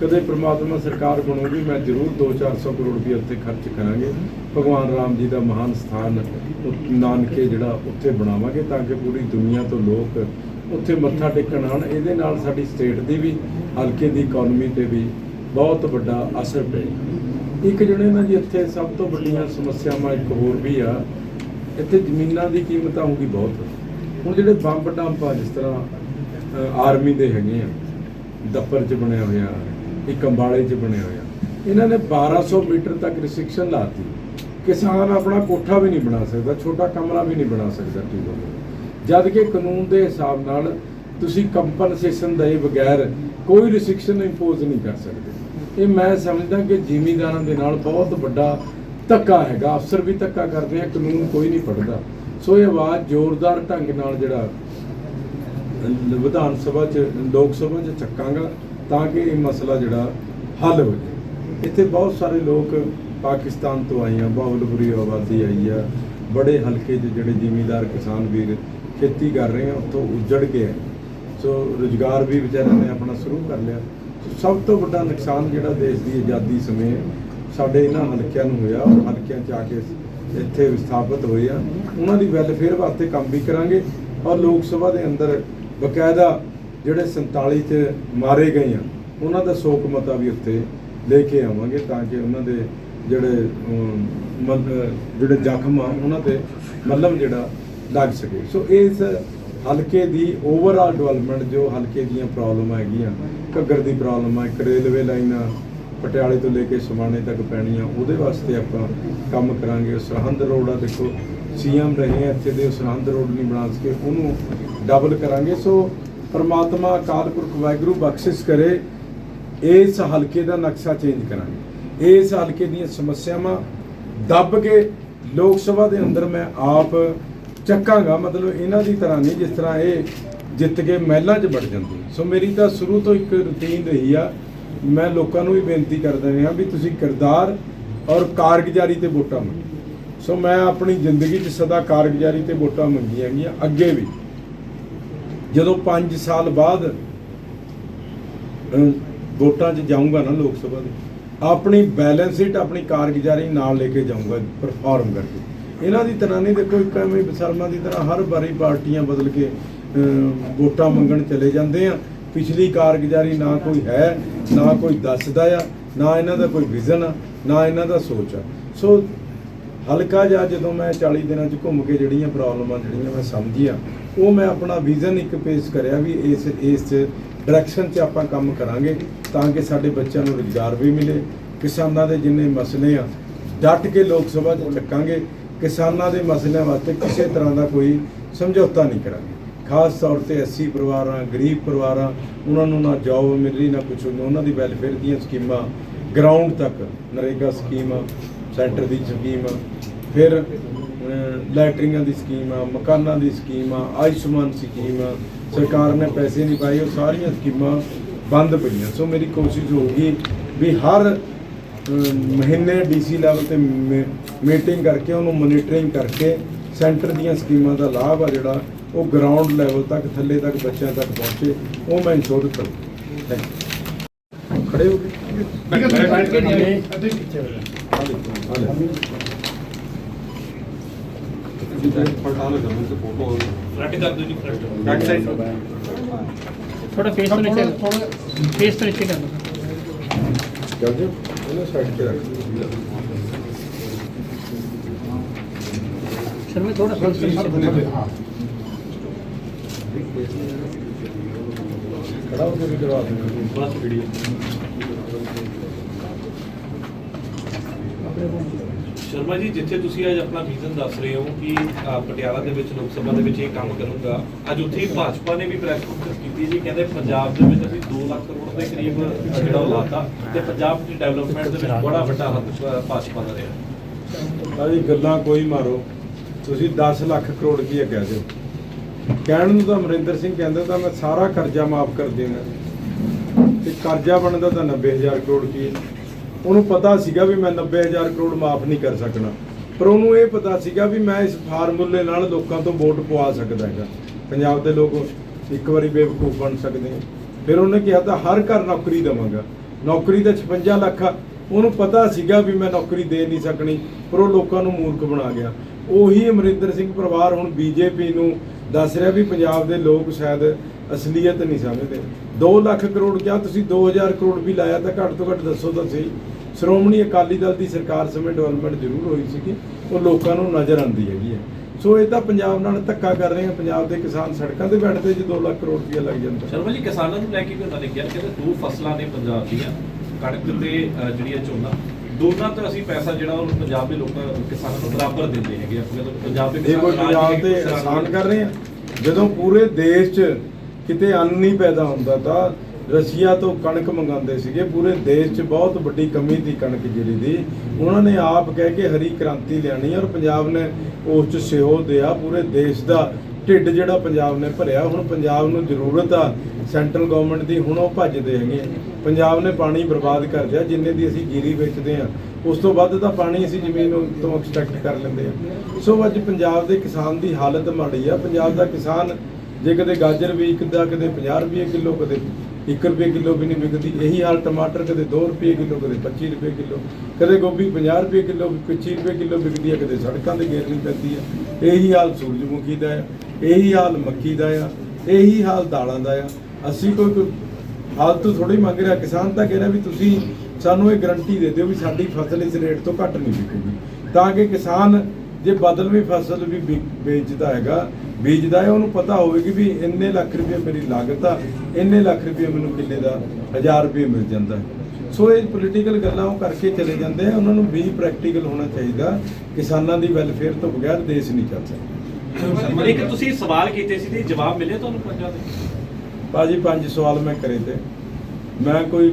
ਕਦੇ ਪ੍ਰਮਾਤਮਾ ਸਰਕਾਰ ਬਣੂਗੀ ਮੈਂ ਜ਼ਰੂਰ 2-400 ਕਰੋੜ ਰੁਪਏ ਉੱਥੇ ਖਰਚ ਕਰਾਂਗੇ। ਭਗਵਾਨ ਰਾਮ ਜੀ ਦਾ ਮਹਾਨ ਸਥਾਨ ਨਾਨਕੇ ਜਿਹੜਾ ਉੱਥੇ ਬਣਾਵਾਂਗੇ ਤਾਂ ਕਿ ਪੂਰੀ ਦੁਨੀਆ ਤੋਂ ਲੋਕ ਉੱਥੇ ਮੱਥਾ ਟੇਕਣ ਆਉਣ। ਇਹਦੇ ਨਾਲ ਸਾਡੀ ਸਟੇਟ ਦੀ ਵੀ, ਹਲਕੇ ਦੀ ਇਕਨੋਮੀ ਤੇ ਵੀ ਬਹੁਤ ਵੱਡਾ ਅਸਰ ਪਏਗਾ। ਇੱਕ ਜਿਹੜੇ ਨਾ ਜੀ ਇੱਥੇ ਸਭ ਤੋਂ ਵੱਡੀਆਂ ਸਮੱਸਿਆਵਾਂ ਇੱਕ ਹੋਰ ਵੀ ਆ, ਇੱਥੇ ਜ਼ਮੀਨਾਂ ਦੀ ਕੀਮਤ ਆਊਗੀ ਬਹੁਤ। ਹੁਣ ਜਿਹੜੇ ਬੰਬ ਡੰਪ ਆ, ਜਿਸ ਤਰ੍ਹਾਂ ਆਰਮੀ ਦੇ ਹੈਗੇ ਆ ਦੱਪਰ 'ਚ ਬਣਿਆ ਹੋਇਆ ਇੱਕ ਅੰਬਾਲੇ 'ਚ ਬਣਿਆ ਹੋਇਆ। ਇਹਨਾਂ ਨੇ 1200 ਮੀਟਰ ਤੱਕ ਰਿਸਟ੍ਰਿਕਸ਼ਨ ਲਾਤੀ ਕਿਸਾਨ ਆਪਣਾ ਕੋਠਾ ਵੀ ਨਹੀਂ ਬਣਾ ਸਕਦਾ, ਛੋਟਾ ਕਮਰਾ ਵੀ ਨਹੀਂ ਬਣਾ ਸਕਦਾ ਟਿਊਬਲ ਜਦ ਕਿ ਕਾਨੂੰਨ ਦੇ ਹਿਸਾਬ ਨਾਲ ਤੁਸੀਂ ਕੰਪਨਸੇਸ਼ਨ ਦੇ ਬਗੈਰ ਕੋਈ ਰਿਸਟ੍ਰਿਕਸ਼ਨ ਇੰਪੋਜ਼ ਨਹੀਂ ਕਰ ਸਕਦੇ। ਇਹ ਮੈਂ ਸਮਝਦਾ ਕਿ ਜ਼ਿਮੀਂਦਾਰਾਂ ਦੇ ਨਾਲ ਬਹੁਤ ਵੱਡਾ ਧੱਕਾ ਹੈਗਾ। ਅਫਸਰ ਵੀ ਧੱਕਾ ਕਰਦੇ ਆ, ਕਾਨੂੰਨ ਕੋਈ ਨਹੀਂ ਪੜਦਾ ਸੋ ਇਹ ਆਵਾਜ਼ ਜ਼ੋਰਦਾਰ ਢੰਗ ਨਾਲ ਜਿਹੜਾ ਵਿਧਾਨ ਸਭਾ ਚ, ਲੋਕ ਸਭਾ ਚ ਚੱਕਾਂਗਾ। ਤਾਂ ਕਿ ਇਹ ਮਸਲਾ ਜਿਹੜਾ ਹੱਲ ਹੋ ਜਾਏ। ਇੱਥੇ ਬਹੁਤ ਸਾਰੇ ਲੋਕ ਪਾਕਿਸਤਾਨ ਤੋਂ ਆਏ ਆ ਬਹੁਲਪੁਰੀ ਆਬਾਦੀ ਆਈ ਆ। ਬੜੇ ਹਲਕੇ 'ਚ ਜਿਹੜੇ ਜ਼ਿਮੀਦਾਰ ਕਿਸਾਨ ਵੀਰ ਖੇਤੀ ਕਰ ਰਹੇ ਆ, ਉੱਥੋਂ ਉੱਜੜ ਗਏ ਆ ਸੋ ਰੁਜ਼ਗਾਰ ਵੀ ਵਿਚਾਰਿਆਂ ਨੇ ਆਪਣਾ ਸ਼ੁਰੂ ਕਰ ਲਿਆ। ਸੋ ਸਭ ਤੋਂ ਵੱਡਾ ਨੁਕਸਾਨ ਜਿਹੜਾ ਦੇਸ਼ ਦੀ ਆਜ਼ਾਦੀ ਸਮੇਂ ਸਾਡੇ ਇਹਨਾਂ ਹਲਕਿਆਂ ਨੂੰ ਹੋਇਆ, ਔਰ ਹਲਕਿਆਂ 'ਚ ਆ ਕੇ ਇੱਥੇ ਵਿਸਥਾਪਿਤ ਹੋਏ ਆ। ਉਹਨਾਂ ਦੀ ਵੈਲਫੇਅਰ ਵਾਸਤੇ ਕੰਮ ਵੀ ਕਰਾਂਗੇ, ਔਰ ਲੋਕ ਸਭਾ ਦੇ ਅੰਦਰ ਬਕਾਇਦਾ ਜਿਹੜੇ 47 ਚ ਮਾਰੇ ਗਏ ਆ ਉਹਨਾਂ ਦਾ ਸ਼ੋਕ ਮਤਾ ਵੀ ਉੱਥੇ ਲੈ ਕੇ ਆਵਾਂਗੇ ਤਾਂ ਕਿ ਉਹਨਾਂ ਦੇ ਜਿਹੜੇ ਅਮ, ਜਿਹੜੇ ਜ਼ਖਮ ਆ ਉਹਨਾਂ ਤੇ ਮੱਲਮ ਜਿਹੜਾ ਲੱਗ ਸਕੇ। ਸੋ ਇਸ ਹਲਕੇ ਦੀ ਓਵਰਆਲ ਡਿਵੈਲਪਮੈਂਟ ਜੋ ਹਲਕੇ ਦੀਆਂ ਪ੍ਰੋਬਲਮਾਂ ਹੈਗੀਆਂ ਘੱਗਰ ਦੀ ਪ੍ਰੋਬਲਮ ਆ ਇੱਕ ਰੇਲਵੇ ਲਾਈਨਾਂ ਪਟਿਆਲੇ ਤੋਂ ਲੈ ਕੇ ਸਮਾਣੇ ਤੱਕ ਪੈਣੀ ਆ ਉਹਦੇ ਵਾਸਤੇ ਆਪਾਂ ਕੰਮ ਕਰਾਂਗੇ। ਸਰਹੰਦ ਰੋਡ ਆ ਦੇਖੋ ਸੀਐਮ ਰਹੇ ਆ ਇੱਥੇ ਦੇ ਸਰਹੰਦ ਰੋਡ ਨਹੀਂ ਬਣਾ ਸਕੇ ਉਹਨੂੰ ਡਬਲ ਕਰਾਂਗੇ। ਸੋ ਪਰਮਾਤਮਾ ਅਕਾਲ ਪੁਰਖ ਵਾਹਿਗੁਰੂ ਬਖਸ਼ਿਸ਼ ਕਰੇ, ਇਸ ਹਲਕੇ ਦਾ ਨਕਸ਼ਾ ਚੇਂਜ ਕਰਾਂਗੇ। ਇਸ ਹਲਕੇ ਦੀਆਂ ਸਮੱਸਿਆਵਾਂ ਦੱਬ ਕੇ ਲੋਕ ਸਭਾ ਦੇ ਅੰਦਰ ਮੈਂ ਆਪ ਚੱਕਾਂਗਾ। ਮਤਲਬ ਇਹਨਾਂ ਦੀ ਤਰ੍ਹਾਂ ਨਹੀਂ, ਜਿਸ ਤਰ੍ਹਾਂ ਇਹ ਜਿੱਤ ਕੇ ਮਹਿਲਾਂ 'ਚ ਵੜ ਜਾਂਦੇ। ਸੋ ਮੇਰੀ ਤਾਂ ਸ਼ੁਰੂ ਤੋਂ ਇੱਕ ਰੁਟੀਨ ਰਹੀ ਆ। ਮੈਂ ਲੋਕਾਂ ਨੂੰ ਵੀ ਬੇਨਤੀ ਕਰਦਾ ਰਿਹਾ ਵੀ ਤੁਸੀਂ ਕਿਰਦਾਰ ਔਰ ਕਾਰਗੁਜ਼ਾਰੀ ਤੇ ਵੋਟਾਂ ਮੰਗੋ। ਸੋ ਮੈਂ ਆਪਣੀ ਜ਼ਿੰਦਗੀ 'ਚ ਸਦਾ ਕਾਰਗੁਜ਼ਾਰੀ ਤੇ ਵੋਟਾਂ ਮੰਗੀਆਂ ਗਈਆਂ ਅੱਗੇ ਵੀ। ਜਦੋਂ 5 ਸਾਲ ਬਾਅਦ ਵੋਟਾਂ 'ਚ ਜਾਊਂਗਾ ਨਾ ਲੋਕ ਸਭਾ ਦੇ, ਆਪਣੀ ਬੈਲੈਂਸ ਸ਼ੀਟ, ਆਪਣੀ ਕਾਰਗੁਜ਼ਾਰੀ ਨਾਲ ਲੈ ਕੇ ਜਾਊਂਗਾ ਪਰਫਾਰਮ ਕਰਕੇ। ਇਹਨਾਂ ਦੀ ਤਰ੍ਹਾਂ ਨਹੀਂ, ਦੇਖੋ ਇੱਕ ਐਵੇਂ ਬਸਰਮਾ ਦੀ ਤਰ੍ਹਾਂ ਹਰ ਵਾਰੀ ਪਾਰਟੀਆਂ ਬਦਲ ਕੇ ਵੋਟਾਂ ਮੰਗਣ ਚਲੇ ਜਾਂਦੇ ਆ। ਪਿਛਲੀ ਕਾਰਗੁਜ਼ਾਰੀ ਨਾ ਕੋਈ ਹੈ, ਨਾ ਕੋਈ ਦੱਸਦਾ ਆ, ਨਾ ਇਹਨਾਂ ਦਾ ਕੋਈ ਵਿਜ਼ਨ ਆ, ਨਾ ਇਹਨਾਂ ਦਾ ਸੋਚ ਆ। ਸੋ ਹਲਕਾ ਜਿਹਾ ਜਦੋਂ ਮੈਂ 40 ਦਿਨਾਂ 'ਚ ਘੁੰਮ ਕੇ ਜਿਹੜੀਆਂ ਪ੍ਰੋਬਲਮਾਂ ਜਿਹੜੀਆਂ ਮੈਂ ਸਮਝੀਆਂ ਉਹ ਮੈਂ ਆਪਣਾ ਵਿਜ਼ਨ ਇੱਕ ਪੇਸ਼ ਕਰਿਆ ਵੀ ਇਸ ਇਸ ਡਾਇਰੈਕਸ਼ਨ 'ਚ ਆਪਾਂ ਕੰਮ ਕਰਾਂਗੇ ਤਾਂ ਕਿ ਸਾਡੇ ਬੱਚਿਆਂ ਨੂੰ ਰੁਜ਼ਗਾਰ ਵੀ ਮਿਲੇ, ਕਿਸਾਨਾਂ ਦੇ ਜਿੰਨੇ ਮਸਲੇ ਆ, ਡਟ ਕੇ ਲੋਕ ਸਭਾ 'ਚ ਚੱਕਾਂਗੇ, ਕਿਸਾਨਾਂ ਦੇ ਮਸਲਿਆਂ ਵਾਸਤੇ ਕਿਸੇ ਤਰ੍ਹਾਂ ਦਾ ਕੋਈ ਸਮਝੌਤਾ ਨਹੀਂ ਕਰਾਂਗੇ। ਖਾਸ ਤੌਰ ਤੇ 80 ਪਰਿਵਾਰਾਂ, ਗਰੀਬ ਪਰਿਵਾਰਾਂ, ਉਹਨਾਂ ਨੂੰ ਨਾ ਜੌਬ ਮਿਲੀ ਨਾ ਕੁਝ ਉਹਨਾਂ ਦੀ ਵੈਲਫੇਅਰ ਦੀਆਂ ਸਕੀਮਾਂ ਗਰਾਊਂਡ ਤੱਕ ਨਰੇਗਾ ਸਕੀਮ ਸੈਂਟਰ ਦੀ ਸਕੀਮ ਫਿਰ ਲੈਟਰਿੰਗਾਂ ਦੀ ਸਕੀਮ ਆ ਮਕਾਨਾਂ ਦੀ ਸਕੀਮ ਆ ਆਯੁਸ਼ਮਾਨ ਸਕੀਮ ਆ ਸਰਕਾਰ ਨੇ ਪੈਸੇ ਨਹੀਂ ਪਾਏ ਉਹ ਸਾਰੀਆਂ ਸਕੀਮਾਂ ਬੰਦ ਪਈਆਂ। ਸੋ ਮੇਰੀ ਕੋਸ਼ਿਸ਼ ਹੋਊਗੀ ਵੀ ਹਰ ਮਹੀਨੇ ਡੀਸੀ ਲੈਵਲ ਤੇ ਮੀਟਿੰਗ ਕਰਕੇ ਉਹਨੂੰ ਮੋਨੀਟਰਿੰਗ ਕਰਕੇ ਸੈਂਟਰ ਦੀਆਂ ਸਕੀਮਾਂ ਦਾ ਲਾਭ ਆ ਜਿਹੜਾ ਉਹ ਗਰਾਊਂਡ ਲੈਵਲ ਤੱਕ ਥੱਲੇ ਤੱਕ ਬੱਚਿਆਂ ਤੱਕ ਪਹੁੰਚੇ ਉਹ ਮੈਂ ਇੰਸ਼ੋਰ ਕਰੂ। ਥੈਂਕ ਖੜੇ ਹੋ ਗਏ की जाए पड़ताल करो उनसे फोटो फ्लैट कर दो जी फ्लैट फ्लैट साइज थोड़ा फेस तो नीचे थोड़ा फेस तो नीचे कर दो क्या जी मैंने साइड पे रख सर मैं थोड़ा फेस नीचे हां खड़ा होकर भी करवा दूंगा बस वीडियो ਸ਼ਰਮਾ ਜੀ ਜਿੱਥੇ ਤੁਸੀਂ ਅੱਜ ਆਪਣਾ ਵਿਜ਼ਨ ਦੱਸ ਰਹੇ ਹੋ ਕਿ ਅ, ਪਟਿਆਲਾ ਦੇ ਵਿੱਚ ਲੋਕ ਸਭਾ ਦੇ ਵਿੱਚ ਇਹ ਕੰਮ ਕਰੂੰਗਾ ਅੱਜ ਉੱਥੇ ਹੀ ਭਾਜਪਾ ਨੇ ਵੀ ਪ੍ਰੈਸ ਕਾਨਫਰੰਸ ਕੀਤੀ ਜੀ ਕਹਿੰਦੇ ਪੰਜਾਬ ਦੇ ਵਿੱਚ ਅਸੀਂ 2 ਲੱਖ ਕਰੋੜ ਦੇ ਕਰੀਬ ਜਿਹੜਾ ਉਹ ਲਾਤਾ ਤੇ ਪੰਜਾਬ ਦੀ ਡਿਵੈਲਪਮੈਂਟ ਦੇ ਵਿੱਚ ਬੜਾ ਵੱਡਾ ਹੱਥ ਅ, ਭਾਜਪਾ ਦਾ ਰਿਹਾ। ਭਾਜੀ ਗੱਲਾਂ ਕੋਈ ਮਾਰੋ। ਤੁਸੀਂ 10 ਲੱਖ ਕਰੋੜ ਕੀ ਕਹਿ ਦਿਓ ਕਹਿਣ ਨੂੰ ਤਾਂ ਅਮਰਿੰਦਰ ਸਿੰਘ ਕਹਿੰਦਾ ਤਾਂ ਮੈਂ ਸਾਰਾ ਕਰਜ਼ਾ ਮਾਫ ਕਰ ਦੇਵਾਂ ਤੇ ਕਰਜ਼ਾ ਬਣਦਾ ਤਾਂ 90000 ਕਰੋੜ ਕੀ ਹੈ? ਉਹਨੂੰ ਪਤਾ ਸੀਗਾ ਵੀ ਮੈਂ 90000 ਕਰੋੜ ਮਾਫ ਨਹੀਂ ਕਰ ਸਕਣਾ। ਪਰ ਉਹਨੂੰ ਇਹ ਪਤਾ ਸੀਗਾ ਵੀ ਮੈਂ ਇਸ ਫਾਰਮੂਲੇ ਨਾਲ ਲੋਕਾਂ ਤੋਂ ਵੋਟ ਪਵਾ ਸਕਦਾ ਹੈਗਾ। ਪੰਜਾਬ ਦੇ ਲੋਕ ਇੱਕ ਵਾਰੀ ਬੇਵਕੂਫ ਬਣ ਸਕਦੇ ਆ ਫਿਰ ਉਹਨੇ ਕਿਹਾ ਤਾਂ ਹਰ ਘਰ ਨੌਕਰੀ ਦੇਵਾਂਗਾ। ਨੌਕਰੀ ਤਾਂ 56 ਲੱਖ ਆ। ਉਹਨੂੰ ਪਤਾ ਸੀਗਾ ਵੀ ਮੈਂ ਨੌਕਰੀ ਦੇ ਨਹੀਂ ਸਕਣੀ, ਪਰ ਉਹ ਲੋਕਾਂ ਨੂੰ ਮੂਰਖ ਬਣਾ ਗਿਆ। ਉਹੀ ਅਮਰਿੰਦਰ ਸਿੰਘ ਪਰਿਵਾਰ ਹੁਣ ਬੀਜੇਪੀ ਨੂੰ ਦੱਸ ਰਿਹਾ ਵੀ ਪੰਜਾਬ ਦੇ ਲੋਕ ਸ਼ਾਇਦ ਅਸਲੀਅਤ ਨਹੀਂ ਸਮਝਦੇ। 2 ਲੱਖ ਕਰੋੜ ਕਿਹਾ ਤੁਸੀਂ 2000 ਕਰੋੜ ਵੀ ਲਾਇਆ ਤਾਂ ਘੱਟ ਤੋਂ ਘੱਟ ਦੱਸੋ ਤਾਂ ਸਹੀ। ਸ਼੍ਰੋਮਣੀ ਅਕਾਲੀ ਦਲ ਦੀ ਸਰਕਾਰ ਸਮੇਂ ਡਿਵੈਲਪਮੈਂਟ ਜ਼ਰੂਰ ਹੋਈ ਸੀਗੀ ਉਹ ਲੋਕਾਂ ਨੂੰ ਨਜ਼ਰ ਆਉਂਦੀ ਹੈਗੀ ਹੈ। ਸੋ ਇਹ ਤਾਂ ਪੰਜਾਬ ਨਾਲ ਧੱਕਾ ਕਰ ਰਹੇ ਆ ਪੰਜਾਬ ਦੇ ਕਿਸਾਨ ਸੜਕਾਂ ਤੇ ਬੈਠਦੇ ਜੇ 2 ਲੱਖ ਕਰੋੜ ਰੁਪਇਆ ਲੱਗ ਜਾਂਦਾ। ਸ਼ਰਮਾ ਜੀ ਕਿਸਾਨਾਂ ਨੂੰ ਲੈ ਕੇ ਵੀ ਉਹਨਾਂ ਨੇ ਕਿਹਾ ਕਿ ਦੋ ਫਸਲਾਂ ਨੇ ਪੰਜਾਬ ਦੀਆਂ ਕਣਕ ਤੇ ਅਹ, ਜਿਹੜੀ ਹੈ ਝੋਨਾ ਦੋਨਾਂ ਤੋਂ ਅਸੀਂ ਪੈਸਾ ਜਿਹੜਾ ਉਹ ਪੰਜਾਬ ਦੇ ਲੋਕਾਂ ਕਿਸਾਨਾਂ ਨੂੰ ਬਰਾਬਰ ਦਿੰਦੇ ਹੈਗੇ ਆਪਾਂ ਪੰਜਾਬ ਦੇ ਕਿਸਾਨ ਪੰਜਾਬ ਤੇ ਆਸਾਨ ਕਰ ਰਹੇ ਆ। ਜਦੋਂ ਪੂਰੇ ਦੇਸ਼ 'ਚ ਕਿਤੇ ਅੰਨ ਨਹੀਂ ਪੈਦਾ ਹੁੰਦਾ ਤਾਂ ਰਸ਼ੀਆ ਤੋਂ ਕਣਕ ਮੰਗਾਉਂਦੇ ਸੀਗੇ। ਪੂਰੇ ਦੇਸ਼ 'ਚ ਬਹੁਤ ਵੱਡੀ ਕਮੀ ਸੀ ਕਣਕ ਜਿਹੜੀ ਦੀ। ਉਹਨਾਂ ਨੇ ਆਪ ਕਹਿ ਕੇ ਹਰੀ ਕ੍ਰਾਂਤੀ ਲਿਆਣੀ ਔਰ ਪੰਜਾਬ ਨੇ ਉਸ 'ਚ ਸਹਿਯੋਗ ਦਿਆ। ਪੂਰੇ ਦੇਸ਼ ਦਾ ਢਿੱਡ ਜਿਹੜਾ ਪੰਜਾਬ ਨੇ ਭਰਿਆ। ਹੁਣ ਪੰਜਾਬ ਨੂੰ ਜ਼ਰੂਰਤ ਆ। ਸੈਂਟਰਲ ਗਵਰਨਮੈਂਟ ਦੀ ਹੁਣ ਉਹ ਭੱਜਦੇ ਹੈਗੇ ਆ। ਪੰਜਾਬ ਨੇ ਪਾਣੀ ਬਰਬਾਦ ਕਰ ਦਿਆ। ਜਿੰਨੇ ਦੀ ਅਸੀਂ ਜੀਰੀ ਵੇਚਦੇ ਆ, ਉਸ ਤੋਂ ਵੱਧ ਤਾਂ ਪਾਣੀ ਅਸੀਂ ਜ਼ਮੀਨ ਤੋਂ ਐਕਸਟ੍ਰੈਕਟ ਕਰ ਲੈਂਦੇ ਆ। ਸੋ ਅੱਜ ਪੰਜਾਬ ਦੇ ਕਿਸਾਨ ਦੀ ਹਾਲਤ ਮਾੜੀ ਆ। ਪੰਜਾਬ ਦਾ ਕਿਸਾਨ ਜੇ ਕਦੇ ਗਾਜਰ ਵਿਕਦਾ ਕਦੇ 50 ਰੁਪਏ ਕਿਲੋ, ਕਦੇ 1 ਰੁਪਏ ਕਿਲੋ ਵੀ ਨਹੀਂ ਵਿਕਦੀ, ਇਹੀ ਹਾਲ ਟਮਾਟਰ ਕਦੇ 2 ਰੁਪਏ ਕਿਲੋ, ਕਦੇ 25 ਰੁਪਏ ਕਿਲੋ, ਕਦੇ ਗੋਭੀ 50 ਰੁਪਏ ਕਿਲੋ 25 ਰੁਪਏ ਕਿਲੋ ਵਿਕਦੀ ਹੈ, ਕਦੇ ਸੜਕਾਂ ਤੇ ਗੇਰਨੀ ਪੈਂਦੀ ਹੈ। ਇਹੀ ਹਾਲ ਸੂਰਜਮੁਖੀ ਦਾ ਆ ਇਹੀ ਹਾਲ ਮੱਕੀ ਦਾ ਆ, ਇਹੀ ਹਾਲ ਦਾਲਾਂ ਦਾ ਆ। ਅਸੀਂ ਕੋਈ ਕੋਈ ਫਾਲਤੂ ਥੋੜੀ ਮੰਗ ਰਿਹਾ, ਕਿਸਾਨ ਤਾਂ ਕਹਿ ਰਿਹਾ ਵੀ ਤੁਸੀਂ ਸਾਨੂੰ ਇਹ ਗਰੰਟੀ ਦੇ ਦਿਓ ਵੀ ਸਾਡੀ ਫਸਲ ਇਸ ਰੇਟ ਤੋਂ ਘੱਟ ਨਹੀਂ ਵਿਕੂਗੀ। ਤਾਂ ਕਿ ਕਿਸਾਨ ਜੇ ਬਦਲਵੀਂ ਫਸਲ ਵੀ ਵੇਚਦਾ ਹੈਗਾ ਬੀਜਦਾ ਹੈ ਉਹਨੂੰ ਪਤਾ ਹੋਵੇ ਕਿ ਵੀ ਇੰਨੇ ਲੱਖ ਰੁਪਏ ਮੇਰੀ ਲਾਗਤ ਆ ਇੰਨੇ ਲੱਖ ਰੁਪਏ ਮੈਨੂੰ ਕਿੱਲੇ ਦਾ 1000 ਰੁਪਏ ਮਿਲ ਜਾਂਦਾ। ਸੋ ਇਹ ਪੋਲੀਟੀਕਲ ਗੱਲਾਂ ਉਹ ਕਰਕੇ ਚਲੇ ਜਾਂਦੇ ਆ ਉਹਨਾਂ ਨੂੰ ਵੀ ਪ੍ਰੈਕਟੀਕਲ ਹੋਣਾ ਚਾਹੀਦਾ ਕਿਸਾਨਾਂ ਦੀ ਵੈਲਫੇਅਰ ਤੋਂ ਬਗੈਰ ਦੇਸ਼ ਨਹੀਂ ਚੱਲ ਸਕਦਾ। ਇੱਕ ਤੁਸੀਂ ਸਵਾਲ ਕੀਤੇ ਸੀ ਤੇ ਜਵਾਬ ਮਿਲੇ ਤੁਹਾਨੂੰ ਪੰਜਾਂ ਦੇ? ਬਾਜੀ ਪੰਜ ਸਵਾਲ ਮੈਂ ਕਰੇ ਤੇ। ਮੈਂ ਕੋਈ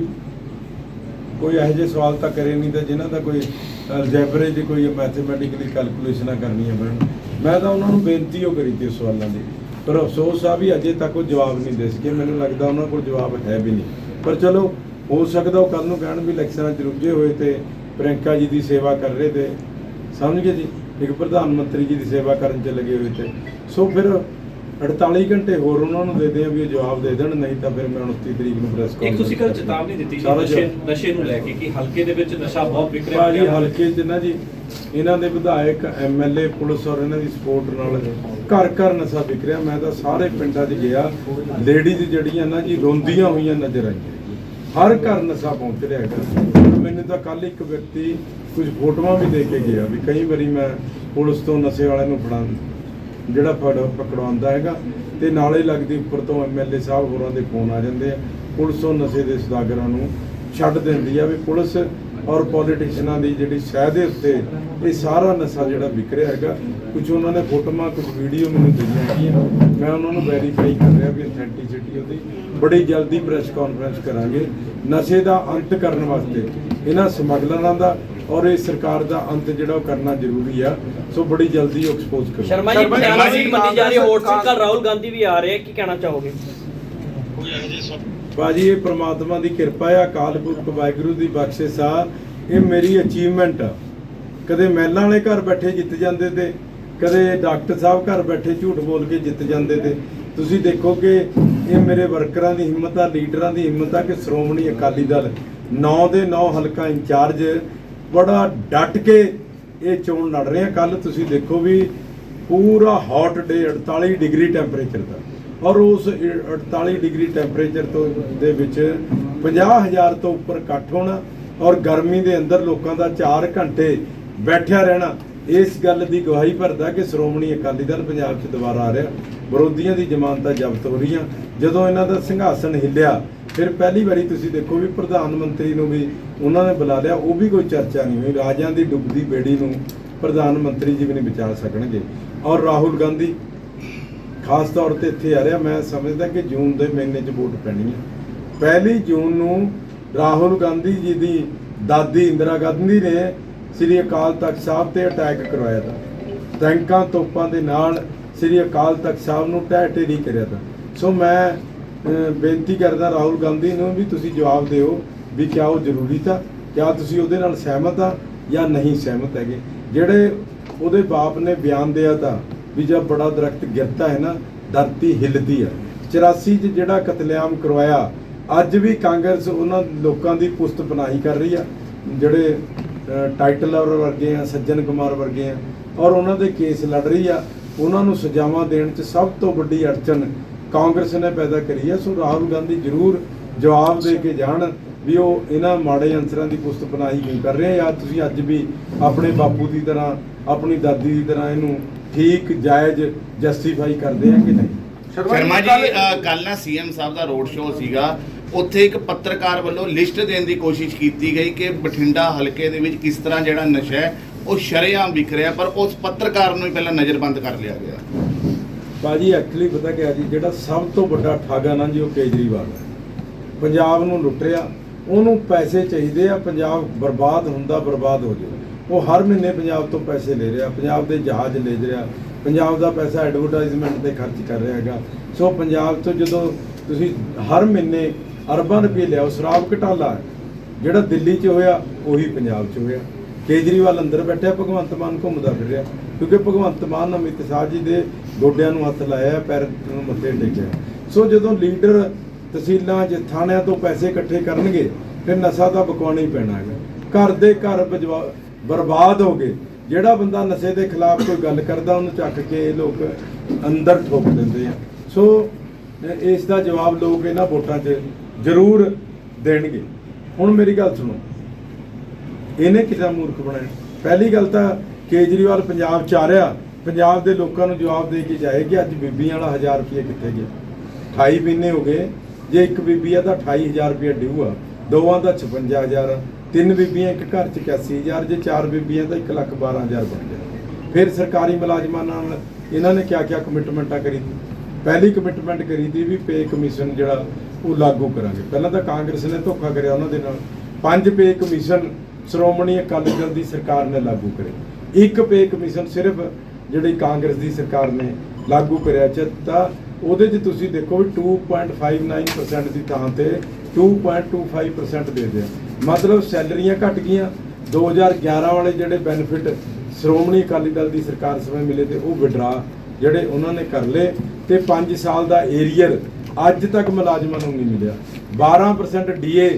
ਕੋਈ ਇਹੋ ਜਿਹੇ ਸਵਾਲ ਤਾਂ ਕਰੇ ਨਹੀਂ ਤੇ ਜਿਨ੍ਹਾਂ ਦਾ ਕੋਈ ਅਲਜੈਬਰੇ ਦੀ ਕੋਈ ਮੈਥਮੈਟਿਕਲੀ ਕੈਲਕੂਲੇਸ਼ਨਾਂ ਕਰਨੀਆਂ ਪੈਣ ਮੈਂ ਤਾਂ ਉਹਨਾਂ ਨੂੰ ਬੇਨਤੀ ਉਹ ਕਰੀ ਤੇ ਉਸ ਸਵਾਲਾਂ ਦੀ। ਪਰ ਅਫਸੋਸ ਆ ਵੀ ਅਜੇ ਤੱਕ ਉਹ ਜਵਾਬ ਨਹੀਂ ਦੇ ਸਕੇ। ਮੈਨੂੰ ਲੱਗਦਾ ਉਹਨਾਂ ਕੋਲ ਜਵਾਬ ਹੈ ਵੀ ਨਹੀਂ। ਪਰ ਚਲੋ, ਹੋ ਸਕਦਾ ਉਹ ਕੱਲ ਨੂੰ ਕਹਿਣ ਵੀ ਇਲੈਕਸ਼ਨਾਂ 'ਚ ਰੁੱਝੇ ਹੋਏ ਤੇ ਪ੍ਰਿੰਕਾ ਜੀ ਦੀ ਸੇਵਾ ਕਰ ਰਹੇ ਤੇ। ਸਮਝ ਗਏ ਜੀ? ਇੱਕ ਪ੍ਰਧਾਨ ਮੰਤਰੀ ਜੀ ਦੀ ਸੇਵਾ ਕਰਨ ਚ ਲੱਗੇ ਹੋਏ ਤੇ। ਸੋ ਫਿਰ 48 ਘੰਟੇ ਹੋਰ ਉਹਨਾਂ ਨੂੰ ਦੇ ਦੇ ਵੀ ਉਹ ਜਵਾਬ ਦੇ ਦੇਣ ਨਹੀਂ ਤਾਂ ਫਿਰ ਮੈਂ 29 ਤਰੀਕ ਨੂੰ ਪ੍ਰੈਸ ਇੱਕ ਤੁਸੀਂ ਕੱਲ ਚੇਤਾਵਨੀ ਦਿੱਤੀ ਸੀ ਨਸ਼ੇ। ਨਸ਼ੇ ਨੂੰ ਲੈ ਕੇ ਕਿ ਹਲਕੇ ਦੇ ਵਿੱਚ ਨਸ਼ਾ ਬਹੁਤ ਵਿਕ ਰਿਹਾ ਪੰਜਾਬ ਹਲਕੇ ਚ ਨਾ ਜੀ ਇਹਨਾਂ ਦੇ ਵਿਧਾਇਕ ਐਮਐਲਏ ਪੁਲਿਸ ਔਰ ਇਹਨਾਂ ਦੀ ਸਪੋਰਟ ਨਾਲ ਘਰ ਘਰ ਨਸ਼ਾ ਵਿਕ ਰਿਹਾ। ਮੈਂ ਤਾਂ ਸਾਰੇ ਪਿੰਡਾਂ 'ਚ ਗਿਆ। ਲੇਡੀਜ਼ ਜਿਹੜੀਆਂ ਨਾ ਜੀ ਰੋਂਦੀਆਂ ਹੋਈਆਂ ਨਜ਼ਰ ਆਈਆਂ। ਹਰ ਘਰ ਨਸ਼ਾ ਪਹੁੰਚ ਰਿਹਾ ਹੈਗਾ। ਮੈਨੂੰ ਤਾਂ ਕੱਲ ਇੱਕ ਵਿਅਕਤੀ ਕੁਝ ਫੋਟੋਆਂ ਵੀ ਦੇ ਕੇ ਗਿਆ ਵੀ ਕਈ ਵਾਰੀ ਮੈਂ ਪੁਲਿਸ ਤੋਂ ਨਸ਼ੇ ਵਾਲਿਆਂ ਨੂੰ ਫੜਾਂ ਜਿਹੜਾ ਫੜ ਪਕੜਾਉਂਦਾ ਹੈਗਾ ਤੇ ਨਾਲੇ ਲੱਗਦੀ ਉੱਪਰ ਤੋਂ ਐਮਐਲਏ ਸਾਹਿਬ ਹੋਰਾਂ ਦੇ ਫੋਨ ਆ ਜਾਂਦੇ ਆ। ਪੁਲਿਸ ਉਹ ਨਸ਼ੇ ਦੇ ਸਦਾਗਰਾਂ ਨੂੰ ਛੱਡ ਦਿੰਦੀ ਆ ਵੀ ਪੁਲਿਸ ਔਰ ਪੋਲੀਟੀਸ਼ੀਅਨਾਂ ਦੀ ਜਿਹੜੀ ਸਹਿ ਦੇ ਉੱਤੇ ਇਹ ਸਾਰਾ ਨਸ਼ਾ ਜਿਹੜਾ ਵਿਕ ਰਿਹਾ ਹੈਗਾ ਕੁਝ ਉਹਨਾਂ ਨੇ ਫੋਟੋਆਂ ਕੁਝ ਵੀਡੀਓ ਮੈਨੂੰ ਦਿੱਤੀਆਂ ਹੈਗੀਆਂ। ਮੈਂ ਉਹਨਾਂ ਨੂੰ ਵੈਰੀਫਾਈ ਕਰ ਰਿਹਾ ਵੀ ਅਥੈਂਟਿਸਿਟੀ ਉਹਦੀ। ਬੜੀ ਜਲਦੀ ਪ੍ਰੈਸ ਕਾਨਫਰੰਸ ਕਰਾਂਗੇ। ਨਸ਼ੇ ਦਾ ਅੰਤ ਕਰਨ ਵਾਸਤੇ ਇਹਨਾਂ ਸਮਗਲਰਾਂ ਦਾ ਔਰ ਇਹ ਸਰਕਾਰ ਦਾ ਅੰਤ ਜਿਹੜਾ ਉਹ ਕਰਨਾ ਜ਼ਰੂਰੀ ਆ। ਸੋ ਬੜੀ ਜਲਦੀ ਉਹ ਐਕਸਪੋਜ਼ ਕਰੋ। ਸ਼ਰਮਾ ਜੀ ਸ਼ਰਮਾ ਜੀ, ਰਹੀ ਹੈ। ਹੌਟ ਸੀਟ ਕਾਂਗਰਸ- ਕੱਲ ਰਾਹੁਲ ਗਾਂਧੀ ਵੀ ਆ ਰਹੇ ਕੀ ਕਹਿਣਾ ਚਾਹੋਗੇ? ਬਾਜੀ ਇਹ ਪ੍ਰਮਾਤਮਾ ਦੀ ਕਿਰਪਾ ਆ ਅਕਾਲ ਪੁਰਖ ਵਾਹਿਗੁਰੂ ਦੀ ਬਖਸ਼ਿਸ਼ ਆ। ਇਹ ਮੇਰੀ ਅਚੀਵਮੈਂਟ ਆ। ਕਦੇ ਮਹਿਲਾਂ ਵਾਲੇ ਘਰ ਬੈਠੇ ਜਿੱਤ ਜਾਂਦੇ ਤੇ ਕਦੇ ਡਾਕਟਰ ਸਾਹਿਬ ਘਰ ਬੈਠੇ ਝੂਠ ਬੋਲ ਕੇ ਜਿੱਤ ਜਾਂਦੇ ਤੇ। ਤੁਸੀਂ ਦੇਖੋ ਕਿ ਇਹ ਮੇਰੇ ਵਰਕਰਾਂ ਦੀ ਹਿੰਮਤ ਆ ਲੀਡਰਾਂ ਦੀ ਹਿੰਮਤ ਆ ਕਿ ਸ਼੍ਰੋਮਣੀ ਅਕਾਲੀ ਦਲ 9 ਦੇ 9 ਹਲਕਾ ਇੰਚਾਰਜ ਬੜਾ ਡਟ ਕੇ ਇਹ ਚੋਣ ਲੜ ਰਹੇ ਆ। ਕੱਲ ਤੁਸੀਂ ਦੇਖੋ ਵੀ ਪੂਰਾ ਹੌਟ ਡੇ 48 ਡਿਗਰੀ ਟੈਂਪਰੇਚਰ ਦਾ। ਔਰ ਉਸ 48 ਡਿਗਰੀ ਟੈਂਪਰੇਚਰ ਤੋਂ ਦੇ ਵਿੱਚ 50000 ਤੋਂ ਉੱਪਰ ਇਕੱਠ ਹੋਣਾ ਔਰ ਗਰਮੀ ਦੇ ਅੰਦਰ ਲੋਕਾਂ ਦਾ 4 ਘੰਟੇ ਬੈਠਿਆ ਰਹਿਣਾ, ਇਸ ਗੱਲ ਦੀ ਗਵਾਹੀ ਭਰਦਾ ਕਿ ਸ਼੍ਰੋਮਣੀ ਅਕਾਲੀ ਦਲ ਪੰਜਾਬ 'ਚ ਦੁਬਾਰਾ ਆ ਰਿਹਾ। ਵਿਰੋਧੀਆਂ ਦੀ ਜ਼ਮਾਨਤਾਂ ਜ਼ਬਤ ਹੋ ਰਹੀਆਂ। ਜਦੋਂ ਇਹਨਾਂ ਦਾ ਸਿੰਘਾਸਨ ਹਿੱਲਿਆ ਫਿਰ ਪਹਿਲੀ ਵਾਰੀ ਤੁਸੀਂ ਦੇਖੋ ਵੀ ਪ੍ਰਧਾਨ ਮੰਤਰੀ ਨੂੰ ਵੀ ਉਹਨਾਂ ਨੇ ਬੁਲਾ ਲਿਆ, ਉਹ ਵੀ ਕੋਈ ਚਰਚਾ ਨਹੀਂ ਹੋਈ। ਰਾਜਾਂ ਦੀ ਡੁੱਬਦੀ ਬੇੜੀ ਨੂੰ ਪ੍ਰਧਾਨ ਮੰਤਰੀ ਜੀ ਵੀ ਨਹੀਂ ਬਚਾ ਸਕਣਗੇ। ਔਰ ਰਾਹੁਲ ਗਾਂਧੀ ਖਾਸ ਤੌਰ ਤੇ ਇੱਥੇ ਆ ਰਿਹਾ, ਮੈਂ ਸਮਝਦਾ ਕਿ ਜੂਨ ਦੇ ਮਹੀਨੇ 'ਚ ਵੋਟ ਪੈਣੀ ਹੈ। ਪਹਿਲੀ ਜੂਨ ਨੂੰ ਰਾਹੁਲ ਗਾਂਧੀ ਜੀ ਦੀ ਦਾਦੀ ਇੰਦਰਾ ਗਾਂਧੀ ਨੇ ਸ੍ਰੀ ਅਕਾਲ ਤਖਤ ਸਾਹਿਬ ਤੇ ਅਟੈਕ ਕਰਵਾਇਆ ਤਾ। ਟੈਂਕਾਂ ਤੋਪਾਂ ਦੇ ਨਾਲ ਸ੍ਰੀ ਅਕਾਲ ਤਖਤ ਸਾਹਿਬ ਨੂੰ ਢਹਿ ਢੇਰੀ ਕਰਿਆ ਤਾ। ਸੋ ਮੈਂ ਬੇਨਤੀ ਕਰਦਾ ਰਾਹੁਲ ਗਾਂਧੀ ਨੂੰ ਵੀ ਤੁਸੀਂ ਜਵਾਬ ਦਿਓ ਵੀ ਕਿਆ ਉਹ ਜ਼ਰੂਰੀ ਤਾਂ ਕਿਆ ਤੁਸੀਂ ਉਹਦੇ ਨਾਲ ਸਹਿਮਤ ਆ ਜਾਂ ਨਹੀਂ ਸਹਿਮਤ ਹੈਗੇ। ਜਿਹੜੇ ਉਹਦੇ ਬਾਪ ਨੇ ਬਿਆਨ ਦਿਆ ਤਾਂ ਵੀ ਜਦ ਬੜਾ ਦਰਖਤ ਗਿਰਤਾ ਹੈ ਨਾ ਧਰਤੀ ਹਿੱਲਦੀ ਆ। 84 ਚ ਜਿਹੜਾ ਕਤਲੇਆਮ ਕਰਵਾਇਆ ਅੱਜ ਵੀ ਕਾਂਗਰਸ ਉਹਨਾਂ ਲੋਕਾਂ ਦੀ ਪੁਸਤ ਪਨਾਹੀ ਕਰ ਰਹੀ ਆ। ਜਿਹੜੇ ਅ, ਟਾਈਟਲਰ ਵਰਗੇ ਆ ਸੱਜਣ ਕੁਮਾਰ ਵਰਗੇ ਆ ਔਰ ਉਹਨਾਂ ਦੇ ਕੇਸ ਲੜ ਰਹੀ ਆ। ਉਹਨਾਂ ਨੂੰ ਸਜ਼ਾਵਾਂ ਦੇਣ 'ਚ ਸਭ ਤੋਂ ਵੱਡੀ ਅੜਚਨ ਕਾਂਗਰਸ ਨੇ ਪੈਦਾ ਕਰੀ ਆ ਸੋ ਰਾਹੁਲ ਗਾਂਧੀ ਜ਼ਰੂਰ ਜਵਾਬ ਦੇ ਕੇ ਜਾਣ ਵੀ ਉਹ ਇਹਨਾਂ ਮਾੜੇ ਅੰਸਰਾਂ ਦੀ ਪੁਸਤ ਪਨਾਹੀ ਕਿਉਂ ਕਰ ਰਹੇ ਆ। ਜਾਂ ਤੁਸੀਂ ਅੱਜ ਵੀ ਆਪਣੇ ਬਾਪੂ ਦੀ ਤਰ੍ਹਾਂ ਆਪਣੀ ਦਾਦੀ ਦੀ ਤਰ੍ਹਾਂ ਇਹਨੂੰ ਠੀਕ ਜਾਇਜ਼ ਜਸਟੀਫਾਈ ਕਰਦੇ ਆ ਕਿ ਨਹੀਂ? ਸ਼ਰਮਾ ਜੀ ਕੱਲ ਨਾ ਸੀਐਮ ਸਾਹਿਬ ਦਾ ਰੋਡ ਸ਼ੋਅ ਸੀਗਾ। ਉੱਥੇ ਇੱਕ ਪੱਤਰਕਾਰ ਵੱਲੋਂ ਲਿਸਟ ਦੇਣ ਦੀ ਕੋਸ਼ਿਸ਼ ਕੀਤੀ ਗਈ ਕਿ ਬਠਿੰਡਾ ਹਲਕੇ ਦੇ ਵਿੱਚ ਕਿਸ ਤਰ੍ਹਾਂ ਜਿਹੜਾ ਨਸ਼ਾ ਹੈ ਉਹ ਸ਼ਰੇਆਮ ਵਿਕ ਰਿਹਾ ਪਰ ਉਸ ਪੱਤਰਕਾਰ ਨੂੰ ਹੀ ਪਹਿਲਾਂ ਨਜ਼ਰਬੰਦ ਕਰ ਲਿਆ ਗਿਆ। ਬਾਜੀ ਐਕਚੁਅਲੀ ਪਤਾ ਕਿਹਾ ਜੀ, ਜਿਹੜਾ ਸਭ ਤੋਂ ਵੱਡਾ ਠਾਗਾ ਨਾ ਜੀ, ਉਹ ਕੇਜਰੀਵਾਲ ਹੈ। ਪੰਜਾਬ ਨੂੰ ਲੁੱਟ ਰਿਹਾ, ਉਹਨੂੰ ਪੈਸੇ ਚਾਹੀਦੇ ਆ, ਪੰਜਾਬ ਬਰਬਾਦ ਹੁੰਦਾ, ਬਰਬਾਦ ਹੋ ਜਾਵੇ। ਉਹ ਹਰ ਮਹੀਨੇ ਪੰਜਾਬ ਤੋਂ ਪੈਸੇ ਲੈ ਰਿਹਾ, ਪੰਜਾਬ ਦੇ ਜਹਾਜ਼ ਲੈ ਰਿਹਾ, ਪੰਜਾਬ ਦਾ ਪੈਸਾ ਐਡਵਰਟਾਈਜ਼ਮੈਂਟ ਤੇ ਖਰਚ ਕਰ ਰਿਹਾ ਹੈਗਾ। ਸੋ ਪੰਜਾਬ ਤੋਂ ਜਦੋਂ ਤੁਸੀਂ ਹਰ ਮਹੀਨੇ ਅਰਬਾਂ ਰੁਪਏ ਲਿਆਓ, ਸ਼ਰਾਬ ਘਟਾਲਾ, ਜਿਹੜਾ ਦਿੱਲੀ 'ਚ ਹੋਇਆ, ਉਹੀ ਪੰਜਾਬ 'ਚ ਹੋਇਆ। ਕੇਜਰੀਵਾਲ ਅੰਦਰ ਬੈਠਿਆ, ਭਗਵੰਤ ਮਾਨ ਘੁੰਮਦਾ ਫਿਰ ਰਿਹਾ ਕਿਉਂਕਿ ਭਗਵੰਤ ਮਾਨ ਅਮਿਤ ਸ਼ਾਹ ਜੀ ਦੇ ਗੋਡਿਆਂ ਨੂੰ ਹੱਥ ਲਾਇਆ, ਪੈਰ ਨੂੰ ਮੱਥੇ ਟੇਕਿਆ। ਸੋ ਜਦੋਂ ਲੀਡਰ ਤਹਿਸੀਲਾਂ 'ਚ ਥਾਣਿਆਂ ਤੋਂ ਪੈਸੇ ਇਕੱਠੇ ਕਰਨਗੇ, ਫਿਰ ਨਸ਼ਾ ਤਾਂ ਬਕਵਾਉਣਾ ਹੀ ਪੈਣਾ ਹੈਗਾ। ਘਰ ਦੇ ਘਰ ਬਜਵਾ- ਬਰਬਾਦ ਹੋ ਗਏ। ਜਿਹੜਾ ਬੰਦਾ ਨਸ਼ੇ ਦੇ ਖਿਲਾਫ ਕੋਈ ਗੱਲ ਕਰਦਾ, ਉਹਨੂੰ ਚੱਕ ਕੇ ਇਹ ਲੋਕ ਅੰਦਰ ਠੋਕ ਦਿੰਦੇ ਆ। ਸੋ ਇਸ ਦਾ ਜਵਾਬ ਲੋਕ ਇਹਨਾਂ ਵੋਟਾਂ 'ਚ ਜ਼ਰੂਰ ਦੇਣਗੇ। ਹੁਣ ਮੇਰੀ ਗੱਲ ਸੁਣੋ। ਇਹਨੇ ਕਿਹਦਾ ਮੂਰਖ ਬਣਾਇਆ? ਪਹਿਲੀ ਗੱਲ ਤਾਂ ਕੇਜਰੀਵਾਲ ਪੰਜਾਬ ਚ ਆ ਰਿਹਾ, ਪੰਜਾਬ ਦੇ ਲੋਕਾਂ ਨੂੰ ਜਵਾਬ ਦੇ ਕੇ ਜਾਏ ਕਿ ਅੱਜ ਬੀਬੀਆਂ ਵਾਲਾ 1000 ਰੁਪਏ ਕਿੱਥੇ ਗਿਆ? 28 ਮਹੀਨੇ ਹੋ ਗਏ, ਜੇ ਇੱਕ ਬੀਬੀ ਆ ਤਾਂ 28000 ਰੁਪਏ ਡਿਊ ਆ। ਦੋਵਾਂ ਦਾ 56000 ਤਿੰਨ ਬੀਬੀਆਂ ਇੱਕ ਘਰ ਚ 81000 ਜੇ ਚਾਰ ਬੀਬੀਆਂ ਤਾਂ 1 ਲੱਖ 12000 ਬਣ ਗਿਆ। ਫਿਰ ਸਰਕਾਰੀ ਮੁਲਾਜ਼ਮਾਂ ਨਾਲ ਇਹਨਾਂ ਨੇ ਕਿਆ ਕਿਆ ਕਮਿਟਮੈਂਟਾਂ ਕਰੀ ਪਹਿਲੀ ਕਮਿਟਮੈਂਟ ਕਰੀ ਤੀ ਵੀ ਪੇ ਕਮਿਸ਼ਨ ਜਿਹੜਾ, ਉਹ ਲਾਗੂ ਕਰਾਂਗੇ। ਪਹਿਲਾਂ ਤਾਂ ਕਾਂਗਰਸ ਨੇ ਧੋਖਾ ਕਰਿਆ ਉਹਨਾਂ ਦੇ ਨਾਲ। ਪੰਜ ਪੇ ਕਮਿਸ਼ਨ ਸ਼੍ਰੋਮਣੀ ਅਕਾਲੀ ਦਲ ਦੀ ਸਰਕਾਰ ਨੇ ਲਾਗੂ ਕਰੇ। ਇੱਕ ਪੇ ਕਮਿਸ਼ਨ ਸਿਰਫ ਜਿਹੜੀ ਕਾਂਗਰਸ ਦੀ ਸਰਕਾਰ ਨੇ ਲਾਗੂ ਕਰਿਆ ਚ, ਤਾਂ ਉਹਦੇ 'ਚ ਤੁਸੀਂ ਦੇਖੋ ਵੀ 2.59% ਦੀ ਥਾਂ ਤੇ 2.25% ਦੇ ਦਿਆ। ਮਤਲਬ ਸੈਲਰੀਆਂ ਘਟ ਗਈਆਂ। 2011 ਵਾਲੇ ਜਿਹੜੇ ਬੈਨੀਫਿਟ ਸ਼੍ਰੋਮਣੀ ਅਕਾਲੀ ਦਲ ਦੀ ਸਰਕਾਰ ਸਮੇਂ ਮਿਲੇ ਤੇ ਉਹ ਵਿਡਰਾ ਜਿਹੜੇ ਉਹਨਾਂ ਨੇ ਕਰ ਲਏ। ਤੇ 5 ਸਾਲ ਦਾ ਏਰੀਅਰ ਅੱਜ ਤੱਕ ਮੁਲਾਜ਼ਮਾਂ ਨੂੰ ਨਹੀਂ ਮਿਲਿਆ। 12% ਡੀਏ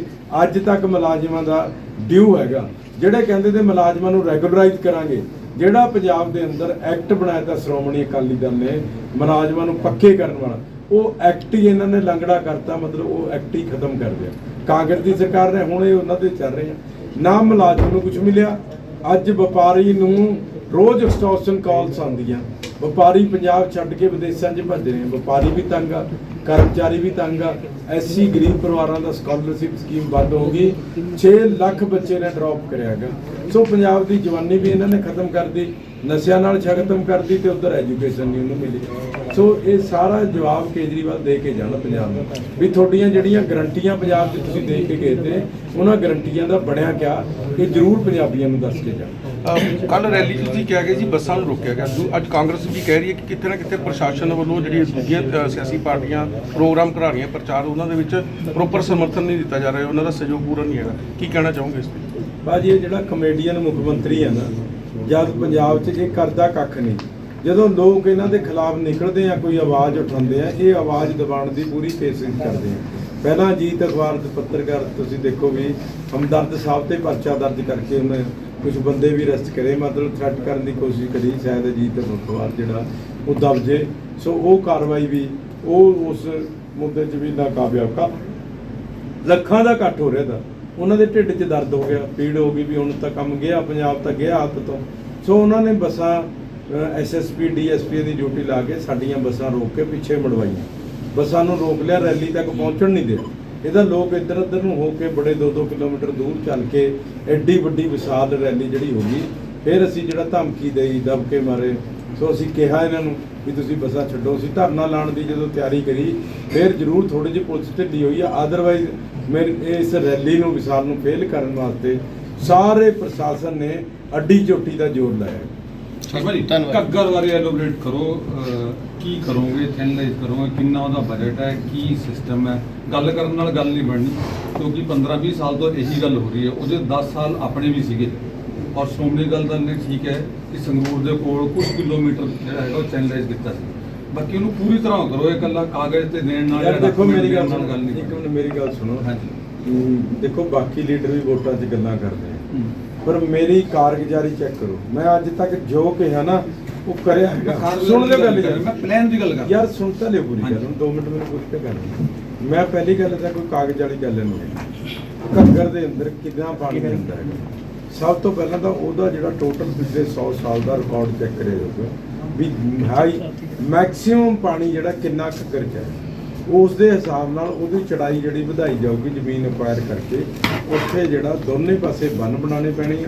ਅੱਜ ਤੱਕ ਮੁਲਾਜ਼ਮਾਂ ਦਾ ਡਿਊ ਹੈਗਾ। ਜਿਹੜੇ ਕਹਿੰਦੇ ਤੇ ਮੁਲਾਜ਼ਮਾਂ ਨੂੰ ਰੈਗੂਲਰਾਈਜ਼ ਕਰਾਂਗੇ, ਜਿਹੜਾ ਪੰਜਾਬ ਦੇ ਅੰਦਰ ਐਕਟ ਬਣਾਇਆ ਤਾਂ ਸ਼੍ਰੋਮਣੀ ਅਕਾਲੀ ਦਲ ਨੇ, ਮੁਲਾਜ਼ਮਾਂ ਨੂੰ ਪੱਕੇ ਕਰਨ ਵਾਲਾ, ਉਹ ਐਕਟ ਹੀ ਇਹਨਾਂ ਨੇ ਲੰਗੜਾ ਕਰਤਾ, ਮਤਲਬ ਉਹ ਐਕਟ ਹੀ ਖਤਮ ਕਰ ਦਿਆ। ਕਾਂਗਰਸ ਦੀ ਸਰਕਾਰ ਨੇ ਹੁਣ ਇਹ ਉਹਨਾਂ ਦੇ ਚੱਲ ਰਹੇ ਆ। ਨਾ ਮੁਲਾਜ਼ਮ ਨੂੰ ਕੁਝ ਮਿਲਿਆ। ਅੱਜ ਵਪਾਰੀ ਨੂੰ ਰੋਜ਼ ਐਕਸਟੋਰਸ਼ਨ ਕਾਲਸ ਆਉਂਦੀਆਂ। ਵਪਾਰੀ ਪੰਜਾਬ ਛੱਡ ਕੇ ਵਿਦੇਸ਼ਾਂ 'ਚ ਭੱਜ ਰਹੇ ਵਪਾਰੀ ਵੀ ਤੰਗ ਆ। ਕਰਮਚਾਰੀ ਵੀ ਤੰਗ ਆ। ਐਸੀ ਗਰੀਬ ਪਰਿਵਾਰਾਂ ਦਾ ਸਕਾਲਰਸ਼ਿਪ ਸਕੀਮ ਬੰਦ ਹੋ ਗਈ। 6 ਲੱਖ ਬੱਚੇ ਨੇ ਡ੍ਰੌਪ ਕਰਿਆਗਾ ਸੋ ਪੰਜਾਬ ਦੀ ਜਵਾਨੀ ਵੀ ਇਹਨਾਂ ਨੇ ਖਤਮ ਕਰਦੀ ਨਸ਼ਿਆਂ ਨਾਲ ਖਤਮ ਕਰਦੀ ਤੇ ਉਧਰ ਐਜੂਕੇਸ਼ਨ ਨਹੀਂ ਉਹਨੂੰ ਮਿਲੀ। ਸੋ ਇਹ ਸਾਰਾ ਜਵਾਬ ਕੇਜਰੀਵਾਲ ਦੇ ਕੇ ਜਾਣਾ ਪੰਜਾਬ ਨੂੰ। ਵੀ ਤੁਹਾਡੀਆਂ ਜਿਹੜੀਆਂ ਗਰੰਟੀਆਂ ਪੰਜਾਬ 'ਚ ਤੁਸੀਂ ਦੇ ਕੇ ਗਏ ਤੇ ਉਹਨਾਂ ਗਰੰਟੀਆਂ ਦਾ ਬਣਿਆ ਕਿਆ, ਇਹ ਜ਼ਰੂਰ ਪੰਜਾਬੀਆਂ ਨੂੰ ਦੱਸ ਕੇ ਜਾਣਾ। ਕੱਲ ਰੈਲੀ 'ਚ ਤੁਸੀਂ ਕਹਿ ਗਏ ਜੀ ਬੱਸਾਂ ਨੂੰ ਰੋਕਿਆ ਗਿਆ। ਦੂ- ਅੱਜ ਕਾਂਗਰਸ ਵੀ ਕਹਿ ਰਹੀ ਹੈ ਕਿ ਕਿਤੇ ਨਾ ਕਿਤੇ ਪ੍ਰਸ਼ਾਸਨ ਵੱਲੋਂ ਜਿਹੜੀਆਂ ਦੂਜੀਆਂ ਸਿਆਸੀ ਪਾਰਟੀਆਂ ਪ੍ਰੋਗਰਾਮ ਕਰਾ ਰਹੀਆਂ, ਪ੍ਰਚਾਰ ਉਹਨਾਂ ਦੇ ਵਿੱਚ ਪ੍ਰੋਪਰ ਸਮਰਥਨ ਨਹੀਂ ਦਿੱਤਾ ਜਾ ਰਿਹਾ, ਉਹਨਾਂ ਦਾ ਸਹਿਯੋਗ ਪੂਰਾ ਨਹੀਂ ਹੈਗਾ। ਕੀ ਕਹਿਣਾ ਚਾਹੋਗੇ ਇਸ ਤੇ? ਬਾਜੀ, ਇਹ ਜਿਹੜਾ ਕਮੇਡੀਅਨ ਮੁੱਖ ਮੰਤਰੀ ਹੈ ਨਾ, ਜਦ ਪੰਜਾਬ 'ਚ ਇਹ ਕਰਦਾ ਕੱਖ ਨਹੀਂ, ਜਦੋਂ ਲੋਕ ਇਹਨਾਂ ਦੇ ਖਿਲਾਫ ਨਿਕਲਦੇ ਆ, ਕੋਈ ਆਵਾਜ਼ ਉਠਾਉਂਦੇ ਆ, ਇਹ ਆਵਾਜ਼ ਦਬਾਉਣ ਦੀ ਪੂਰੀ ਕੋਸ਼ਿਸ਼ ਕਰਦੇ ਆ। ਪਹਿਲਾਂ ਜੀਤ ਅਖਬਾਰ ਦੇ ਪੱਤਰਕਾਰ ਤੁਸੀਂ ਦੇਖੋ ਵੀ ਹਮਦਰਦ ਸਾਹਿਬ ਤੇ ਪਰਚਾ ਦਰਜ ਕਰਕੇ ਉਹਨੇ ਕੁਝ ਬੰਦੇ ਵੀ ਅਰੈਸਟ ਕਰੇ, ਮਤਲਬ ਥ੍ਰੈਟ ਕਰਨ ਦੀ ਕੋਸ਼ਿਸ਼ ਕਰੀ, ਸ਼ਾਇਦ ਜੀਤ ਅਖਬਾਰ ਜਿਹੜਾ, ਉਹ ਦਬ ਜੇ ਸੋ ਉਹ ਕਾਰਵਾਈ ਵੀ ਉਹ ਉਸ ਮੁੱਦੇ 'ਚ ਵੀ ਨਾਕਾਮਯਾਬ ਕਰ ਲੱਖਾਂ ਦਾ ਇਕੱਠ ਹੋ ਰਿਹਾ ਦਾ ਉਹਨਾਂ ਦੇ ਢਿੱਡ 'ਚ ਦਰਦ ਹੋ ਗਿਆ, ਪੀੜ ਹੋ ਗਈ ਵੀ ਹੁਣ ਤਾਂ ਕੰਮ ਗਿਆ, ਪੰਜਾਬ ਤਾਂ ਗਿਆ ਹੱਥ ਤੋਂ। ਸੋ ਉਹਨਾਂ ਨੇ ਬੱਸਾਂ ਐਸਐਸਪੀ ਡੀਐਸਪੀ ਦੀ ਡਿਊਟੀ ਲਾ ਕੇ ਸਾਡੀਆਂ ਬੱਸਾਂ ਰੋਕ ਕੇ ਪਿੱਛੇ ਮੜਵਾਈਆਂ। ਬੱਸਾਂ ਨੂੰ ਰੋਕ ਲਿਆ, ਰੈਲੀ ਤੱਕ ਪਹੁੰਚਣ ਨਹੀਂ ਦੇ ਇਹਦਾ ਲੋਕ ਇੱਧਰ ਉੱਧਰ ਨੂੰ ਹੋ ਕੇ ਬੜੇ 2-2 ਕਿਲੋਮੀਟਰ ਦੂਰ ਚੱਲ ਕੇ ਐਡੀ ਵੱਡੀ ਵਿਸ਼ਾਲ ਰੈਲੀ ਜਿਹੜੀ ਹੋ ਗਈ, ਫਿਰ ਅਸੀਂ ਜਿਹੜਾ ਧਮਕੀ ਦੇਈ, ਦਬਕੇ ਮਾਰੇ, ਸੋ ਅਸੀਂ ਕਿਹਾ ਇਹਨਾਂ ਨੂੰ ਵੀ ਤੁਸੀਂ ਬੱਸਾਂ ਛੱਡੋ। ਅਸੀਂ ਧਰਨਾ ਲਾਉਣ ਦੀ ਜਦੋਂ ਤਿਆਰੀ ਕਰੀ ਫਿਰ ਜ਼ਰੂਰ ਥੋੜੀ ਜਿਹੀ ਪੁਲਿਸ ਢਿੱਲੀ ਹੋਈ ਆ। ਅਦਰਵਾਈਜ਼ ਮੇਰੇ ਇਸ ਰੈਲੀ ਨੂੰ ਵਿਸ਼ਾਲ ਨੂੰ ਫੇਲ ਕਰਨ ਵਾਸਤੇ ਸਾਰੇ ਪ੍ਰਸ਼ਾਸਨ ਨੇ ਅੱਡੀ ਚੋਟੀ ਦਾ ਜ਼ੋਰ ਲਾਇਆ। ਸ਼ਰਮਾ ਜੀ ਧੰਨਵਾਦ। ਘੱਗਰ ਬਾਰੇ ਐਲੋਬਰੇਟ ਕਰੋ ਕੀ ਕਰੋਗੇ ਚੈਨਲਾਈਜ਼ ਕਰੋਗੇ ਕਿੰਨਾ ਉਹਦਾ ਬਜਟ ਹੈ ਕੀ ਸਿਸਟਮ ਹੈ? ਗੱਲ ਕਰਨ ਨਾਲ ਗੱਲ ਨਹੀਂ ਬਣਨੀ ਕਿਉਂਕਿ 15-20 ਸਾਲ ਤੋਂ ਇਹੀ ਗੱਲ ਹੋ ਰਹੀ ਹੈ। ਉਹਦੇ 10 ਸਾਲ ਆਪਣੇ ਵੀ ਸੀਗੇ। ਔਰ ਸ਼੍ਰੋਮਣੀ ਗੱਲ ਦਾ ਨੇ ਠੀਕ ਹੈ ਕਿ ਸੰਗਰੂਰ ਦੇ ਕੋਲ ਕੁਝ ਕਿਲੋਮੀਟਰ ਜਿਹੜਾ ਹੈਗਾ ਉਹ ਚੈਨਲਾਈਜ਼ ਕੀਤਾ ਸੀ। ਬਾਕੀ ਉਹਨੂੰ ਪੂਰੀ ਤਰ੍ਹਾਂ ਕਰੋ ਇਹ ਇਕੱਲਾ ਕਾਗਜ਼ ਤੇ ਦੇਣ ਨਾਲ ਯਾਰ ਦੇਖੋ ਮੇਰੀ ਗੱਲ ਸੁਣੋ ਗੱਲ ਨਹੀਂ ਇੱਕ ਮਿੰਟ ਮੇਰੀ ਗੱਲ ਸੁਣੋ। ਹਾਂਜੀ। ਦੇਖੋ ਬਾਕੀ ਲੀਡਰ ਵੀ ਵੋਟਾਂ 'ਚ ਗੱਲਾਂ ਕਰਦੇ ਆ। ਪਰ ਮੇਰੀ ਕਾਰਗੁਜ਼ਾਰੀ ਚੈੱਕ ਕਰੋ। ਮੈਂ ਅੱਜ ਤੱਕ ਜੋ ਕਿਹਾ ਨਾ ਉਹ ਕਰਿਆ ਹੈਗਾ। ਸੁਣ ਲਿਓ ਗੱਲ ਯਾਰ। ਮੈਂ ਪਲਾਨ ਦੀ ਗੱਲ ਕਰ ਯਾਰ ਸੁਣ ਤਾਂ ਲਿਓ ਪੂਰੀ ਗੱਲ। ਹੁਣ 2 ਮਿੰਟ ਮੈਨੂੰ ਪੁੱਛ ਕੇ ਗੱਲ ਮੈਂ ਪਹਿਲੀ ਗੱਲ ਤਾਂ ਕੋਈ ਕਾਗਜ਼ ਵਾਲੀ ਗੱਲ ਨਹੀਂ। ਹੈ ਘੱਗਰ ਦੇ ਅੰਦਰ ਕਿੰਨਾ ਪਾਣੀ ਹੁੰਦਾ ਹੈ ਸਭ ਤੋਂ ਪਹਿਲਾਂ ਤਾਂ ਉਹਦਾ ਜਿਹੜਾ ਟੋਟਲ ਪਿਛਲੇ 100 ਸਾਲ ਦਾ ਰਿਕਾਰਡ ਚੈੱਕ ਕਰਿਆ ਜਾਊਗਾ ਵੀ ਹਾਈ ਮੈਕਸਿਮਮ ਪਾਣੀ ਜਿਹੜਾ ਕਿੰਨਾ ਕੁ ਚ ਹੈ। ਉਸ ਦੇ ਹਿਸਾਬ ਨਾਲ ਉਹਦੀ ਚੜਾਈ ਜਿਹੜੀ ਵਧਾਈ ਜਾਊਗੀ ਜ਼ਮੀਨ ਅਕਵਾਇਰ ਕਰਕੇ, ਉੱਥੇ ਜਿਹੜਾ ਦੋਨੇ ਪਾਸੇ ਬੰਨ ਬਣਾਉਣੇ ਪੈਣੇ ਆ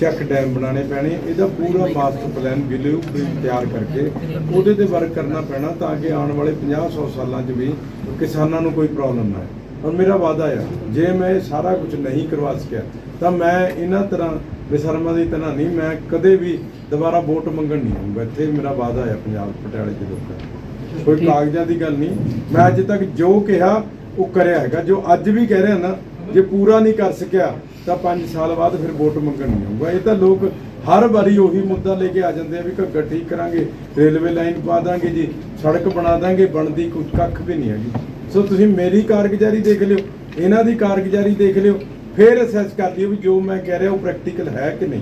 ਚੈੱਕ ਡੈਮ ਬਣਾਉਣੇ ਪੈਣੇ ਇਹਦਾ ਪੂਰਾ ਮਾਸਟਰ ਪਲਾਨ ਬਿਲੂ ਤਿਆਰ ਕਰਕੇ ਉਹਦੇ ਤੇ ਵਰਕ ਕਰਨਾ ਪੈਣਾ ਤਾਂ ਕਿ ਆਉਣ ਵਾਲੇ 50 100 ਸਾਲਾਂ 'ਚ ਵੀ ਕਿਸਾਨਾਂ ਨੂੰ ਕੋਈ ਪ੍ਰੋਬਲਮ ਨਾ ਆਏ। ਔਰ ਮੇਰਾ ਵਾਅਦਾ ਆ ਜੇ ਮੈਂ ਇਹ ਸਾਰਾ ਕੁਝ ਨਹੀਂ ਕਰਵਾ ਸਕਿਆ ਤਾਂ ਮੈਂ ਇਹਨਾਂ ਤਰ੍ਹਾਂ ਬੇਸ਼ਰਮਾ ਦੀ ਤਰ੍ਹਾਂ ਨਹੀਂ ਮੈਂ ਕਦੇ ਵੀ ਦੁਬਾਰਾ ਵੋਟ ਮੰਗਣ ਨਹੀਂ ਆਊਂਗਾ। ਇੱਥੇ ਮੇਰਾ ਵਾਅਦਾ ਆ ਪੰਜਾਬ ਪਟਿਆਲੇ ਦੇ ਲੋਕਾਂ ਕੋਈ ਕਾਗਜ਼ਾਂ ਦੀ ਗੱਲ ਨਹੀਂ। ਮੈਂ ਅੱਜ ਤੱਕ ਜੋ ਕਿਹਾ ਉਹ ਕਰਿਆ ਹੈਗਾ। ਜੋ ਅੱਜ ਵੀ ਕਹਿ ਰਿਹਾ ਨਾ ਜੇ ਪੂਰਾ ਨਹੀਂ ਕਰ ਸਕਿਆ ਤਾਂ 5 ਸਾਲ ਬਾਅਦ ਫਿਰ ਵੋਟ ਮੰਗਣ ਨਹੀਂ ਆਊਗਾ। ਇਹ ਤਾਂ ਲੋਕ ਹਰ ਵਾਰੀ ਉਹੀ ਮੁੱਦਾ ਲੈ ਕੇ ਆ ਜਾਂਦੇ ਆ ਵੀ ਘੱਗਰ ਠੀਕ ਕਰਾਂਗੇ ਰੇਲਵੇ ਲਾਈਨ ਪਾ ਦਾਂਗੇ ਜੀ ਸੜਕ ਬਣਾ ਦਾਂਗੇ ਬਣਦੀ ਕੁਝ ਕੱਖ ਵੀ ਨਹੀਂ ਹੈਗੀ। ਸੋ ਤੁਸੀਂ ਮੇਰੀ ਕਾਰਗੁਜ਼ਾਰੀ ਦੇਖ ਲਿਓ ਇਹਨਾਂ ਦੀ ਕਾਰਗੁਜ਼ਾਰੀ ਦੇਖ ਲਿਓ ਫਿਰ ਅਸੈਸ ਕਰ ਲਿਓ ਵੀ ਜੋ ਮੈਂ ਕਹਿ ਰਿਹਾ ਉਹ ਪ੍ਰੈਕਟੀਕਲ ਹੈ ਕਿ ਨਹੀਂ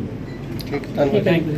ਹੈ। Thank you